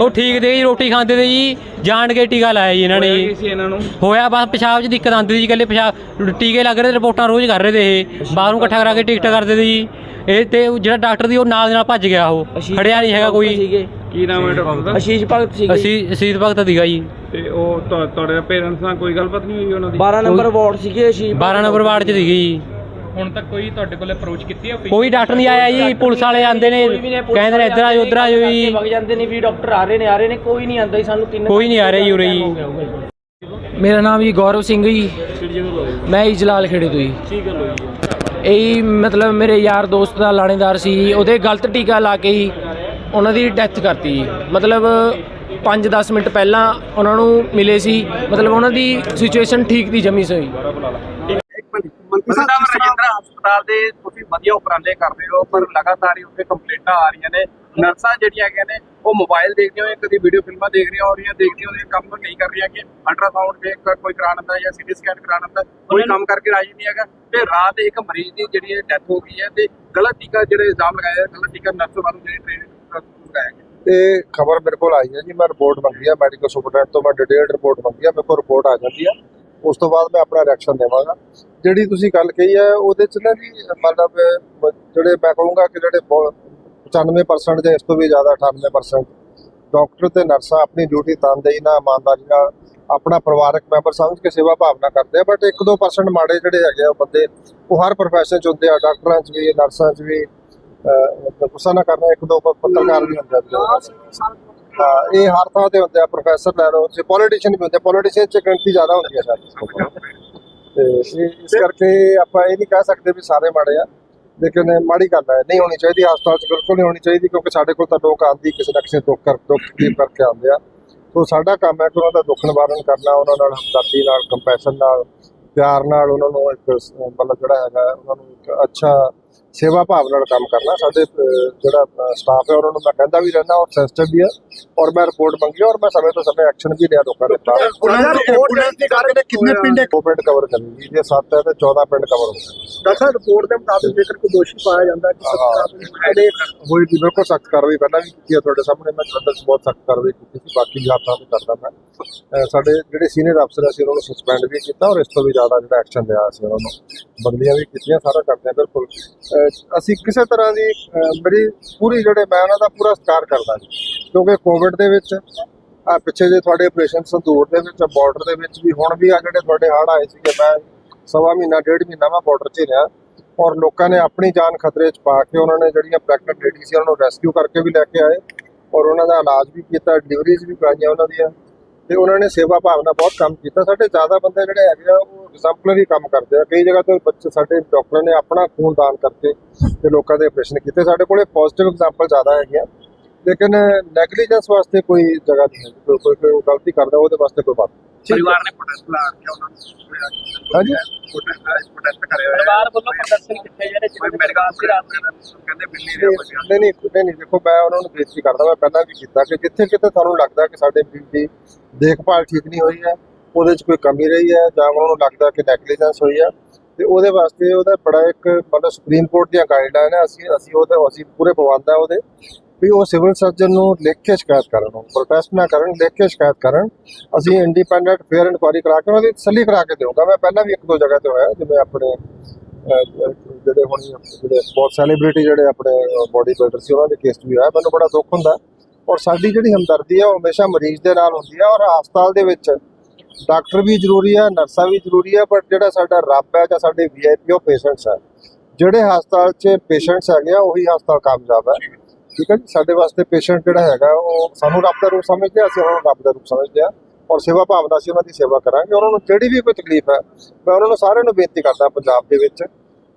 ਉਹ ਠੀਕ ਦੇ ਜੀ ਰੋਟੀ ਖਾਂਦੇ ਤੇ ਜੀ ਜਾਣ ਕੇ ਟੀਕਾ ਲਾਇਆ ਜੀ ਇਹਨਾਂ ਨੇ ਹੋਇਆ ਜੀ। ਕੀ ਸੀ ਇਹਨਾਂ ਨੂੰ? ਹੋਇਆ ਬਸ ਪਿਸ਼ਾਬ 'ਚ ਦਿੱਕਤ ਆਉਂਦੀ ਸੀ ਇਕੱਲੇ ਪਿਸ਼ਾਬ ਟੀਕੇ ਲੱਗ ਰਹੇ ਤੇ ਰਿਪੋਰਟਾਂ ਰੋਜ਼ ਕਰ ਰਹੇ ਤੇ ਇਹ। ਬਾਹਰੋਂ ਇਕੱਠਾ ਕਰਾ ਕੇ ਟਿਕਟ ਕਰਦੇ ਤੇ ਜੀ। ਇਹ ਤੇ ਉਹ ਜਿਹੜਾ ਡਾਕਟਰ ਦੀ ਉਹ ਨਾਲ ਦੇ ਨਾਲ ਭੱਜ ਗਿਆ ਉਹ। ਖੜਿਆ ਨਹੀਂ ਹੈਗਾ ਕੋਈ। ਸੀਗੇ। ਕੀ ਨਾਮ ਹੈ ਡਾਕਟਰ ਦਾ? ਅਸ਼ੀਸ਼ ਭਗਤ ਸੀਗੇ। ਅਸੀਂ ਅਸੀਤ ਭਗਤ ਦੀਗਾ ਜੀ। ਤੇ ਉਹ ਤੁਹਾ- ਤੁਹਾਡੇ ਪੇਰੈਂਟਸ ਨਾਲ ਕੋਈ ਗੱਲਬਾਤ ਨਹੀਂ ਹੋਈ ਉਹਨਾਂ ਦੀ? 12 ਨੰਬਰ ਵਾਰਡ ਸੀਗੇ ਅਸ਼ੀਸ਼ 12 ਨੰਬਰ ਵਾਰਡ 'ਚ ਦੀਗੀ ਜੀ। ਹੁਣ ਤੱਕ ਕੋਈ ਤੁਹਾਡੇ ਕੋਲ ਅਪਰੋਚ ਕੀਤੀ ਹੈ ਕੋਈ ਡਾਕਟਰ ਨਹੀਂ ਆਇਆ ਜੀ ਪੁਲਿਸ ਵਾਲੇ ਆਂਦੇ ਨੇ ਕਹਿੰਦੇ ਨੇ ਇੱਧਰ ਆਜੋ ਉੱਧਰ ਆਜੋ ਜੀ। ਵਗ ਜਾਂਦੇ ਨੇ ਵੀ ਡਾਕਟਰ ਆ ਰਹੇ ਨੇ ਆ ਰਹੇ ਨੇ ਕੋਈ ਨਹੀਂ ਆਂਦਾ ਜੀ ਸਾਨੂੰ ਤਿੰਨ ਕੋਈ ਨਹੀਂ ਆ ਰਿਹਾ ਜੀ ਉਰੇ ਜੀ। ਮੇਰਾ ਨਾਮ ਜੀ ਗੌਰਵ ਸਿੰਘ ਜੀ। ਮੈਂ ਜੀ ਜਲਾਲ ਖੇੜੇ ਤੋਂ ਜੀ। ਇਹ ਮਤਲਬ ਮੇਰੇ ਯਾਰ ਦੋਸਤ ਦਾ ਲਾਣੇਦਾਰ ਸੀ ਉਹਦੇ ਗਲਤ ਟੀਕਾ ਲਾ ਕੇ ਹੀ ਉਹਨਾਂ ਦੀ ਡੈਥ ਕਰਤੀ ਜੀ। ਮਤਲਬ 5-10 ਮਿੰਟ ਪਹਿਲਾਂ ਉਹਨਾਂ ਨੂੰ ਮਿਲੇ ਸੀ ਮਤਲਬ ਉਹਨਾਂ ਦੀ ਸਿਚੁਏਸ਼ਨ ਠੀਕ ਦੀ ਜਮੀ ਸੋਈ ਹਸਪਤਾਲ ਦੇ ਤੁਸੀਂ ਵਧੀਆ ਉਪਰਾਲੇ ਕਰ ਰਹੇ ਹੋ ਪਰ ਲਗਾਤਾਰ ਹੀ ਉੱਥੇ ਕੰਪਲੇਂਟਾਂ ਆ ਰਹੀਆਂ ਨੇ। ਨਰਸਾਂ ਜਿਹੜੀਆਂ ਹੈਗੀਆਂ ਨੇ ਉਹ ਮੋਬਾਈਲ ਦੇਖਦੀਆਂ ਹੋਈਆਂ ਕਦੀ ਵੀਡੀਓ ਫਿਲਮਾਂ ਦੇਖ ਰਹੀਆਂ ਹੋ ਰਹੀਆਂ ਦੇਖਦੀਆਂ ਹੋਈਆਂ ਕੰਮ ਨਹੀਂ ਕਰ ਰਹੀਆਂ ਕਿ ਅਲਟਰਾਸਾਊਂਡ ਦੇਖ ਕਰ ਕੋਈ ਕਰਾ ਲੈਂਦਾ ਜਾਂ ਸੀਟੀ ਸਕੈਨ ਕਰਾ ਲੈਂਦਾ ਕੋਈ ਕੰਮ ਕਰਕੇ ਰਾਜੀ ਨਹੀਂ ਹੈਗਾ। ਤੇ ਰਾਤ ਇੱਕ ਮਰੀਜ਼ ਦੀ ਜਿਹੜੀ ਡੈਥ ਹੋ ਗਈ ਹੈ ਤੇ ਗਲਤ ਟੀਕਾ ਜਿਹੜੇ ਇਲਜ਼ਾਮ ਲਗਾਏ ਆ, ਗਲਤ ਟੀਕਾ ਨਰਸ ਵੱਲੋਂ ਜਿਹੜੀ ਟ੍ਰੇਨਿੰਗ ਲਗਾਇਆ ਗਿਆ ਇਹ ਖਬਰ ਮੇਰੇ ਕੋਲ ਆਈ ਹੈ ਜੀ ਮੈਂ ਰਿਪੋਰਟ ਮੰਗੀ ਹੈ ਮੈਡੀਕਲ ਸੁਪਰਡੈਂਟ ਤੋਂ ਮੈਂ ਡਿਟੇਲਡ ਰਿਪੋਰਟ ਮੰਗੀ ਹੈ ਮੇਰੇ ਕੋਲ ਰਿਪੋਰਟ ਆ ਜਾਂਦੀ ਹੈ। ਉਸ ਤੋਂ ਬਾਅਦ ਮੈਂ ਆਪਣਾ ਰਿਐਕਸ਼ਨ ਦੇਵਾਂਗਾ। ਜਿਹੜੀ ਤੁਸੀਂ ਗੱਲ ਕਹੀ ਹੈ, ਉਹਦੇ ਚ ਨਾ ਜੀ, ਮਤਲਬ, ਜਿਹੜੇ ਮੈਂ ਕਹੂੰਗਾ ਕਿ ਜਿਹੜੇ 95% ਜਾਂ ਇਸ ਤੋਂ ਵੀ ਜ਼ਿਆਦਾ 98% ਡਾਕਟਰ ਤੇ ਨਰਸਾਂ ਆਪਣੀ ਡਿਊਟੀ ਤਨਦੇਹੀ ਨਾਲ, ਇਮਾਨਦਾਰੀ ਨਾਲ, ਆਪਣਾ ਪਰਿਵਾਰਕ ਮੈਂਬਰ ਸਮਝ ਕੇ ਸੇਵਾ ਭਾਵਨਾ ਕਰਦੇ ਆ ਬਟ 1-2% ਮਾੜੇ ਜਿਹੜੇ ਹੈਗੇ ਆ ਬੰਦੇ, ਉਹ ਹਰ ਪ੍ਰੋਫੈਸ਼ਨ ਚ ਹੁੰਦੇ ਆ ਡਾਕਟਰਾਂ ਚ ਵੀ ਨਰਸਾਂ ਚ ਵੀ ਗੁੱਸਾ ਨਾ ਕਰਨਾ ਇੱਕ ਦੋ ਪ- ਪੱਤਰਕਾਰ ਵੀ ਹੁੰਦੇ ਆ। ਇਹ ਹਰ ਥਾਂ ਤੇ ਹੁੰਦੇ ਪ੍ਰੋਫੈਸਰ ਲੈ ਲਓ ਤੇ ਪੋਲੀਟੀਸ਼ੀਅਨ ਵੀ ਹੁੰਦੇ ਪੋਲੀਟੀਸ਼ੀਅਨ ਚ ਗਿਣਤੀ ਜ਼ਿਆਦਾ ਹੁੰਦੀ ਹੈ ਸਾਡੀ ਤੇ ਇਸ ਕਰਕੇ ਆਪਾਂ ਇਹ ਨਹੀਂ ਕਹਿ ਸਕਦੇ ਵੀ ਸਾਰੇ ਮਾੜੇ ਆ। ਲੇਕਿਨ ਮਾੜੀ ਗੱਲ ਹੈ, ਨਹੀਂ ਹੋਣੀ ਚਾਹੀਦੀ, ਹਸਪਤਾਲ ਚ ਬਿਲਕੁਲ ਨਹੀਂ ਹੋਣੀ ਚਾਹੀਦੀ, ਕਿਉਂਕਿ ਸਾਡੇ ਕੋਲ ਤਾਂ ਲੋਕ ਆਂਦੀ ਕਿਸੇ ਨਾ ਕਿਸੇ ਦੁੱਖ ਕਰ, ਦੁੱਖ ਤਕਲੀਫ ਕਰਕੇ ਆਉਂਦੇ ਆ। ਸੋ ਸਾਡਾ ਕੰਮ ਹੈ ਕਿ ਉਹਨਾਂ ਦਾ ਦੁੱਖ ਨਿਵਾਰਨ ਕਰਨਾ, ਉਹਨਾਂ ਨਾਲ ਹਮਦਰਦੀ ਨਾਲ ਕੰਪੈਸ਼ਨ ਨਾਲ, ਪਿਆਰ ਨਾਲ ਉਹਨਾਂ ਨੂੰ ਇੱਕ ਮਤਲਬ ਜਿਹੜਾ ਹੈਗਾ, ਉਹਨਾਂ ਨੂੰ ਇੱਕ ਅੱਛਾ ਸੇਵਾ ਭਾਵ ਨਾਲ ਕੰਮ ਕਰਨਾ। ਸਾਡੇ ਜਿਹੜਾ ਸਟਾਫ ਹੈ ਉਹਨਾਂ ਨੂੰ ਮੈਂ ਕਹਿੰਦਾ ਵੀ ਰਹਿਣਾ ਔਰ ਸੈਂਸਿਟਿਵ ਵੀ ਹੈ। ਔਰ ਮੈਂ ਰਿਪੋਰਟ ਮੰਗੀ ਔਰ ਮੈਂ ਸਮੇਂ ਤੋਂ ਸਮੇਂ ਐਕਸ਼ਨ ਵੀ ਲਿਆ ਲੋਕਾਂ ਦੇ ਖਿਲਾਫ ਉਹਨਾਂ ਰਿਪੋਰਟ ਦੇ ਕਰਕੇ ਕਿੰਨੇ ਪਿੰਡ ਪਿੰਡ ਕਵਰ ਕਰਨੀ ਜੇ 7 ਹੈ ਤੇ 14 ਪਿੰਡ ਕਵਰ ਹੋ ਗਏ। ਡਾਕਟਰ ਰਿਪੋਰਟ ਦੇ ਮੁਤਾਬਿਕ ਜੇਕਰ ਕੋਈ ਦੋਸ਼ੀ ਪਾਇਆ ਜਾਂਦਾ ਕਿ ਸਾਡੇ ਹੋਈ ਦੀ ਬਿਲਕੁਲ ਸਖਤ ਕਾਰਵਾਈ। ਪਹਿਲਾਂ ਵੀ ਕੀਤੀ ਹੈ ਤੁਹਾਡੇ ਸਾਹਮਣੇ ਮੈਂ ਜਲੰਧਰ 'ਚ ਬਹੁਤ ਸਖਤ ਕਾਰਵਾਈ ਕੀਤੀ ਸੀ। ਬਾਕੀ ਵੀ ਹੱਥਾਂ ਤੇ ਕਰਦਾ ਮੈਂ। ਸਾਡੇ ਜਿਹੜੇ ਸੀਨੀਅਰ ਅਫਸਰ ਅਸੀਂ ਉਹਨਾਂ ਨੂੰ ਸਸਪੈਂਡ ਵੀ ਕੀਤਾ ਔਰ ਇਸ ਤੋਂ ਵੀ ਜ਼ਿਆਦਾ ਜਿਹੜਾ ਐਕਸ਼ਨ ਲਿਆ ਅਸੀਂ ਉਹਨਾਂ ਨੂੰ। ਬਦਲੀਆਂ ਵੀ ਕੀਤੀਆਂ ਸਾਰਾ ਕਰਦੇ ਹਾਂ ਬਿਲਕੁਲ। ਅਸੀਂ ਕਿਸੇ ਤਰ੍ਹਾਂ ਦੀ ਮੇਰੀ ਪੂਰੀ ਜਿਹੜੇ ਮੈਂ ਉਹਨਾਂ ਦਾ ਪੂਰਾ ਸਤਿਕਾਰ ਕਰਦਾ ਕਿਉਂਕਿ ਕੋਵਿਡ ਦੇ ਵਿੱਚ, ਆ ਪਿੱਛੇ ਜੇ ਤੁਹਾਡੇ ਆਪਰੇਸ਼ਨ ਸੰਦੂਰ ਦੇ ਵਿੱਚ ਬਾਰਡਰ ਦੇ ਵਿੱਚ ਵੀ, ਹੁਣ ਵੀ ਆ ਜਿਹੜੇ ਤੁਹਾਡੇ ਹੜ੍ਹ ਆਏ ਸੀਗੇ, ਮੈਂ ਸਵਾ ਮਹੀਨਾ, ਡੇਢ ਮਹੀਨਾ ਮੈਂ ਬਾਰਡਰ 'ਚ ਹੀ ਰਿਹਾ। ਔਰ ਲੋਕਾਂ ਨੇ ਆਪਣੀ ਜਾਨ ਖਤਰੇ 'ਚ ਪਾ ਕੇ ਉਹਨਾਂ ਨੇ ਜਿਹੜੀਆਂ ਪ੍ਰੈਗਨੈਂਟ ਲੇਡੀਜ਼ ਸੀ, ਉਹਨਾਂ ਨੂੰ ਰੈਸਕਿਊ ਕਰਕੇ ਵੀ ਲੈ ਕੇ ਆਏ। ਔਰ ਉਹਨਾਂ ਦਾ ਇਲਾਜ ਵੀ ਕੀਤਾ ਡਿਲੀਵਰੀਜ਼ ਵੀ ਕਰਾਈਆਂ ਉਹਨਾਂ ਦੀਆਂ। ਤੇ ਉਹਨਾਂ ਨੇ ਸੇਵਾ ਭਾਵਨਾ ਬਹੁਤ ਕੰਮ ਕੀਤਾ। ਸਾਡੇ ਜ਼ਿਆਦਾ ਬੰਦੇ ਜਿਹੜੇ ਹੈਗੇ ਆ, ਉਹ ਐਗਜ਼ਾਮਪਲਰੀ ਕੰਮ ਕਰਦੇ ਆ। ਕਈ ਜਗ੍ਹਾ ਤੇ ਬੱਚੇ ਸਾਡੇ ਡਾਕਟਰਾਂ ਨੇ ਆਪਣਾ ਖੂਨ ਦਾਨ ਕਰਕੇ ਤੇ ਲੋਕਾਂ ਦੇ ਆਪਰੇਸ਼ਨ ਕੀਤੇ। ਸਾਡੇ ਕੋਲੇ ਪੋਜ਼ਿਟਿਵ ਐਗਜ਼ਾਮਪਲ ਜ਼ਿਆਦਾ ਹੈਗੇ ਆ। ਲੇਕਿਨ ਨੈਗਲੀਜੈਂਸ ਵਾਸਤੇ ਕੋਈ ਜਗ੍ਹਾ ਨਹੀਂ ਹੈ। ਕੋਈ ਕੋਈ ਕੋਈ ਗਲਤੀ ਕਰਦਾ, ਉਹਦੇ ਵਾਸਤੇ ਕੋਈ ਬਾਤ ਨਹੀਂ। ਪਰਿਵਾਰ ਨੇ ਪ੍ਰੋਟੈਸਟ ਲਾ ਕੇ ਉਹਨਾਂ ਨੂੰ ਹਾਂਜੀ। ਪ੍ਰੋਟੈਸਟ ਕਰੇ ਹੋਏ ਪਰਿਵਾਰ ਵੱਲੋਂ ਪ੍ਰਦਰਸ਼ਨ ਕੀਤੇ ਜਾ ਰਹੇ ਮੇਰੇ ਕੋਲ ਆਖਰੀ ਰਾਤ ਨੂੰ ਕਹਿੰਦੇ ਬਿੱਲੀ ਦੇ ਬੱਚੇ ਨਹੀਂ ਨਹੀਂ ਨਹੀਂ ਨਹੀਂ ਦੇਖੋ ਮੈਂ ਉਹਨਾਂ ਨੂੰ ਬੇਨਤੀ ਕਰਦਾ ਮੈਂ ਪਹਿਲਾਂ ਵੀ ਕੀਤਾ ਕਿ ਜਿੱਥੇ ਕਿਤੇ ਤੁਹਾਨੂੰ ਲੱਗਦਾ ਕਿ ਸਾਡੇ ਮਰੀਜ਼ ਦੀ ਦੇਖਭਾਲ ਠੀਕ ਨਹੀਂ ਹੋਈ ਹੈ ਉਹਦੇ 'ਚ ਕੋਈ ਕਮੀ ਰਹੀ ਹੈ ਜਾਂ ਉਹਨਾਂ ਨੂੰ ਲੱਗਦਾ ਕਿ ਨੈਗਲੀਜੈਂਸ ਹੋਈ ਹੈ ਤੇ ਉਹਦੇ ਵਾਸਤੇ ਉਹਦਾ ਬੜਾ ਇੱਕ ਮਤਲਬ ਸੁਪਰੀਮ ਕੋਰਟ ਦੀਆਂ ਗਾਈਡਲਾਈਨ ਹੈ ਅਸੀਂ ਅਸੀਂ ਉਹਦੇ ਅਸੀਂ ਪੂਰੇ ਪਾਬੰਦ ਆ ਉਹਦੇ। ਵੀ ਉਹ ਸਿਵਲ ਸਰਜਨ ਨੂੰ ਲਿਖ ਕੇ ਸ਼ਿਕਾਇਤ ਕਰਨ, ਉਹ ਪ੍ਰੋਟੈਸਟ ਨਾ ਕਰਨ, ਲਿਖ ਕੇ ਸ਼ਿਕਾਇਤ ਕਰਨ। ਅਸੀਂ ਇੰਡੀਪੈਂਡੈਂਟ ਫੇਅਰ ਇਨਕੁਆਇਰੀ ਕਰਾ ਕੇ ਉਹਨਾਂ ਦੀ ਤਸੱਲੀ ਕਰਾ ਕੇ ਦੇਵਾਂਗਾ। ਮੈਂ ਪਹਿਲਾਂ ਵੀ ਇੱਕ ਦੋ ਜਗ੍ਹਾ ਤੇ ਹੋਇਆ, ਜਿਵੇਂ ਆਪਣੇ ਜਿਹੜੇ ਹੁਣ ਜਿਹੜੇ ਬਹੁਤ ਸੈਲੀਬ੍ਰਿਟੀ ਜਿਹੜੇ ਆਪਣੇ ਬੋਡੀ ਬਿਲਡਰ ਸੀ, ਉਹਨਾਂ ਦੇ ਕੇਸ ਵੀ ਹੋਇਆ। ਮੈਨੂੰ ਬੜਾ ਦੁੱਖ ਹੁੰਦਾ। ਔਰ ਸਾਡੀ ਜਿਹੜੀ ਹਮਦਰਦੀ ਹੈ ਉਹ ਹਮੇਸ਼ਾ ਮਰੀਜ਼ ਦੇ ਨਾਲ ਹੁੰਦੀ ਹੈ ਔਰ ਹਸਪਤਾਲ ਦੇ ਵਿੱਚ ਡਾਕਟਰ ਵੀ ਜ਼ਰੂਰੀ ਹੈ ਨਰਸਾਂ ਵੀ ਜ਼ਰੂਰੀ ਹੈ ਪਰ ਜਿਹੜਾ ਸਾਡਾ ਰੱਬ ਹੈ ਜਾਂ ਸਾਡੇ ਵੀਆਈਪੀ ਉਹ ਪੇਸ਼ੈਂਟਸ ਹੈ ਜਿਹੜੇ ਹਸਪਤਾਲ 'ਚ ਪੇਸ਼ੈਂਟਸ ਹੈਗੇ ਆ, ਉਹੀ ਹਸਪਤਾਲ ਕਾਮਯਾਬ ਹੈ ਠੀਕ ਹੈ ਜੀ? ਸਾਡੇ ਵਾਸਤੇ ਪੇਸ਼ੈਂਟ ਜਿਹੜਾ ਹੈਗਾ, ਉਹ ਸਾਨੂੰ ਰੱਬ ਦਾ ਰੂਪ ਸਮਝਦੇ ਆ, ਅਸੀਂ ਉਹਨਾਂ ਨੂੰ ਰੱਬ ਦਾ ਰੂਪ ਸਮਝਦੇ ਆ ਔਰ ਸੇਵਾ ਭਾਵਨਾ ਅਸੀਂ ਉਹਨਾਂ ਦੀ ਸੇਵਾ ਕਰਾਂਗੇ। ਉਹਨਾਂ ਨੂੰ ਜਿਹੜੀ ਵੀ ਕੋਈ ਤਕਲੀਫ ਹੈ, ਮੈਂ ਉਹਨਾਂ ਨੂੰ ਸਾਰਿਆਂ ਨੂੰ ਬੇਨਤੀ ਕਰਦਾ ਪੰਜਾਬ ਦੇ ਵਿੱਚ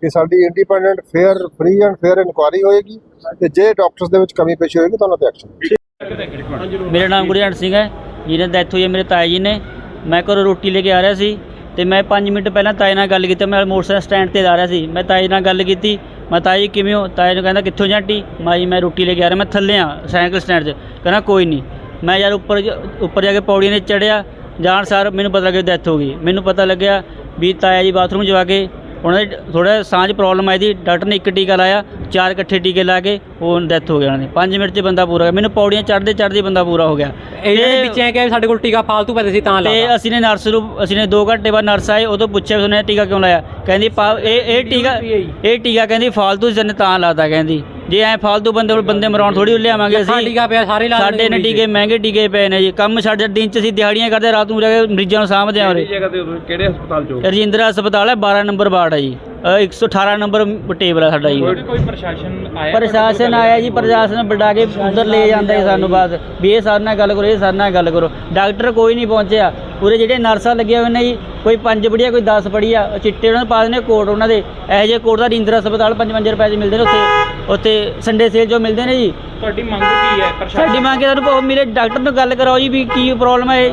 ਕਿ ਸਾਡੀ independent fair free and fair inquiry ਹੋਏਗੀ ਤੇ ਜੇ ਡਾਕਟਰਸ ਦੇ ਵਿੱਚ ਕਮੀ ਪੇਸ਼ੀ ਹੋਏਗੀ ਤਾਂ ਉਹਨਾਂ ਤੇ ਐਕਸ਼ਨ ਮੇਰਾ ਨਾਮ ਗੁਰਜੰਟ ਸਿੰਘ ਹੈ। ਜਿਹਨੇ ਡੈਥ ਹੋਈ ਹੈ ਮੇਰੇ ਤਾਏ ਜੀ ਨੇ। ਮੈਂ ਘਰੋਂ ਰੋਟੀ ਲੈ ਕੇ ਆ ਰਿਹਾ ਸੀ ਤੇ ਮੈਂ 5 ਮਿੰਟ ਪਹਿਲਾਂ ਤਾਏ ਨਾਲ ਗੱਲ ਕੀਤੀ, ਮੈਂ ਮੋਟਰਸਾਈਕਲ ਸਟੈਂਡ ਤੇ ਆ ਰਿਹਾ ਸੀ। ਮੈਂ ਤਾਏ ਨਾਲ ਗੱਲ ਕੀਤੀ ਮੈਂ ਤਾਏ ਜੀ ਕਿਵੇਂ ਹੋ? ਤਾਏ ਨੂੰ ਕਹਿੰਦਾ, ਕਿੱਥੋਂ ਜਾਂਟੀ ਮੈਂ ਜੀ ਮੈਂ ਰੋਟੀ ਲੈ ਕੇ ਆ ਰਿਹਾ, ਮੈਂ ਥੱਲੇ ਆ, ਸਾਈਕਲ ਸਟੈਂਡ 'ਚ। ਕਹਿੰਦਾ, ਕੋਈ ਨਹੀਂ। ਮੈਂ ਯਾਰ ਉੱਪਰ ਉੱਪਰ ਜਾ ਕੇ ਪੌੜੀਆਂ 'ਤੇ ਚੜਿਆ ਜਾਣ ਸਾਰ ਮੈਨੂੰ ਪਤਾ ਲੱਗਿਆ ਡੈਥ ਹੋ ਗਈ। ਮੈਨੂੰ ਪਤਾ ਲੱਗਿਆ ਵੀ ਤਾਇਆ ਜੀ ਬਾਥਰੂਮ 'ਚ ਜਾ ਕੇ ਉਹਨਾਂ ਦੇ ਥੋੜਾ ਸਾਂਝ ਪ੍ਰੋਬਲਮ ਆਈ ਦੀ ਡਾਕਟਰ ਨੇ ਇੱਕ ਟੀਕਾ ਲਾਇਆ ਚਾਰ ਇਕੱਠੇ ਟੀਕੇ ਲਾ ਕੇ ਉਹ ਡੈਥ ਹੋ ਗਿਆ ਉਹਨਾਂ ਦੀ। 5 ਮਿੰਟ 'ਚ ਬੰਦਾ ਪੂਰਾ ਹੋ ਗਿਆ। ਮੈਨੂੰ ਪੌੜੀਆਂ ਚੜ੍ਹਦੇ ਚੜ੍ਹਦੇ ਬੰਦਾ ਪੂਰਾ ਹੋ ਗਿਆ। ਇਹਨਾਂ ਦੇ ਤੇ- ਵਿੱਚ ਐ ਕਿ ਸਾਡੇ ਕੋਲ ਟੀਕਾ ਫਾਲਤੂ ਪੈਸੇ ਸੀ ਤਾਂ ਤੇ ਲਾਤਾ। ਅਸੀਂ ਨੇ ਨਰਸ ਨੂੰ ਅਸੀਂ ਨੇ 2 ਘੰਟੇ ਬਾਅਦ ਨਰਸ ਆਏ ਉਦੋਂ ਪੁੱਛਿਆ ਉਹਨੇ ਟੀਕਾ ਕਿਉਂ ਲਾਇਆ? ਕਹਿੰਦੀ ਇਹ ਇਹ ਟੀਕਾ ਇਹ ਟੀਕਾ ਕਹਿੰਦੀ ਫਾਲਤੂ ਜਨ ਤਾਂ ਲਾਤਾ ਕਹਿੰਦੀ। ਜੇ ਐ ਫਾਲਤੂ ਬੰਦੇ ਕੋਲ ਬੰਦੇ ਮਰਾਉਣ ਥੋੜੀ ਲਿਆਵਾਂਗੇ ਅਸੀਂ। ਟੀਕਾ ਪਿਆ ਸਾਰੇ ਲਾ ਸਾਡੇ ਨੇ ਟੀਕੇ ਮਹਿੰਗੇ ਟੀਕੇ ਪਏ ਨੇ ਜੀ। ਕੰਮ ਸਾਡੇ ਦਿਨ ਚ ਅਸੀਂ ਦਿਹਾੜੀਆਂ ਕਰਦੇ ਰਾਤ ਨੂੰ ਜਾ ਕੇ ਮਰੀਜ਼ਾਂ ਨੂੰ ਸਾਂਭਦੇ ਆ ਕਿਹੜੀ ਉਰੇ ਜਗ੍ਹਾ ਤੇ ਉਦੋਂ- ਕਿਹੜੇ ਹਸਪਤਾਲ ਚੋਂ ਰਜਿੰਦਰਾ ਹਸਪਤਾਲ ਹੈ 12 ਨੰਬਰ ਵਾਰਡ ਹੈ ਜੀ। ਅ, 118 ਨੰਬਰ ਟੇਬਲ ਹੈ ਸਾਡਾ ਜੀ। ਕੋਈ ਪ੍ਰਸ਼ਾਸਨ ਆਇਆ? ਪ੍ਰਸ਼ਾਸਨ ਆਇਆ ਜੀ ਪ੍ਰਸ਼ਾਸਨ ਬੜਾ ਕੇ ਉਧਰ ਲੈ ਜਾਂਦਾ ਹੈ ਸਾਨੂੰ ਬਾਅਦ ਵੀ ਇਹ ਸਾਡੇ ਨਾਲ ਗੱਲ ਕਰੋ ਇਹ ਸਾਡੇ ਨਾਲ ਗੱਲ ਕਰੋ। ਡਾਕਟਰ ਕੋਈ ਨਹੀਂ ਪਹੁੰਚਿਆ। ਪੂਰੇ ਜਿਹੜੇ ਨਰਸਾਂ ਲੱਗੀਆਂ ਹੋਏ ਨੇ ਜੀ ਕੋਈ ਪੰਜ ਪੜੀਆ ਕੋਈ 10 ਪੜੀਆ ਉਹ ਚਿੱਟੇ ਉਹਨਾਂ ਨੂੰ ਪਾ ਦਿੰਦੇ ਕੋਟ ਉਹਨਾਂ ਦੇ। ਇਹੋ ਜਿਹੇ ਕੋਟ ਦਾ ਰਿੰਦਰ ਹਸਪਤਾਲ 55 ਰੁਪਏ ਦੇ ਮਿਲਦੇ ਨੇ ਉੱਥੇ। ਉੱਥੇ ਸੰਡੇ ਸੇਲ ਜੋ ਮਿਲਦੇ ਨੇ ਜੀ। ਤੁਹਾਡੀ ਮੰਗ ਕੀ ਹੈ ਪ੍ਰਸ਼ਾਸਨ ਸਾਡੀ ਮੰਗ ਹੈ ਤੁਹਾਨੂੰ ਭਾਵੇਂ ਮੇਰੇ ਡਾਕਟਰ ਨਾਲ ਗੱਲ ਕਰਾਓ ਜੀ ਵੀ ਕੀ ਪ੍ਰੋਬਲਮ ਹੈ।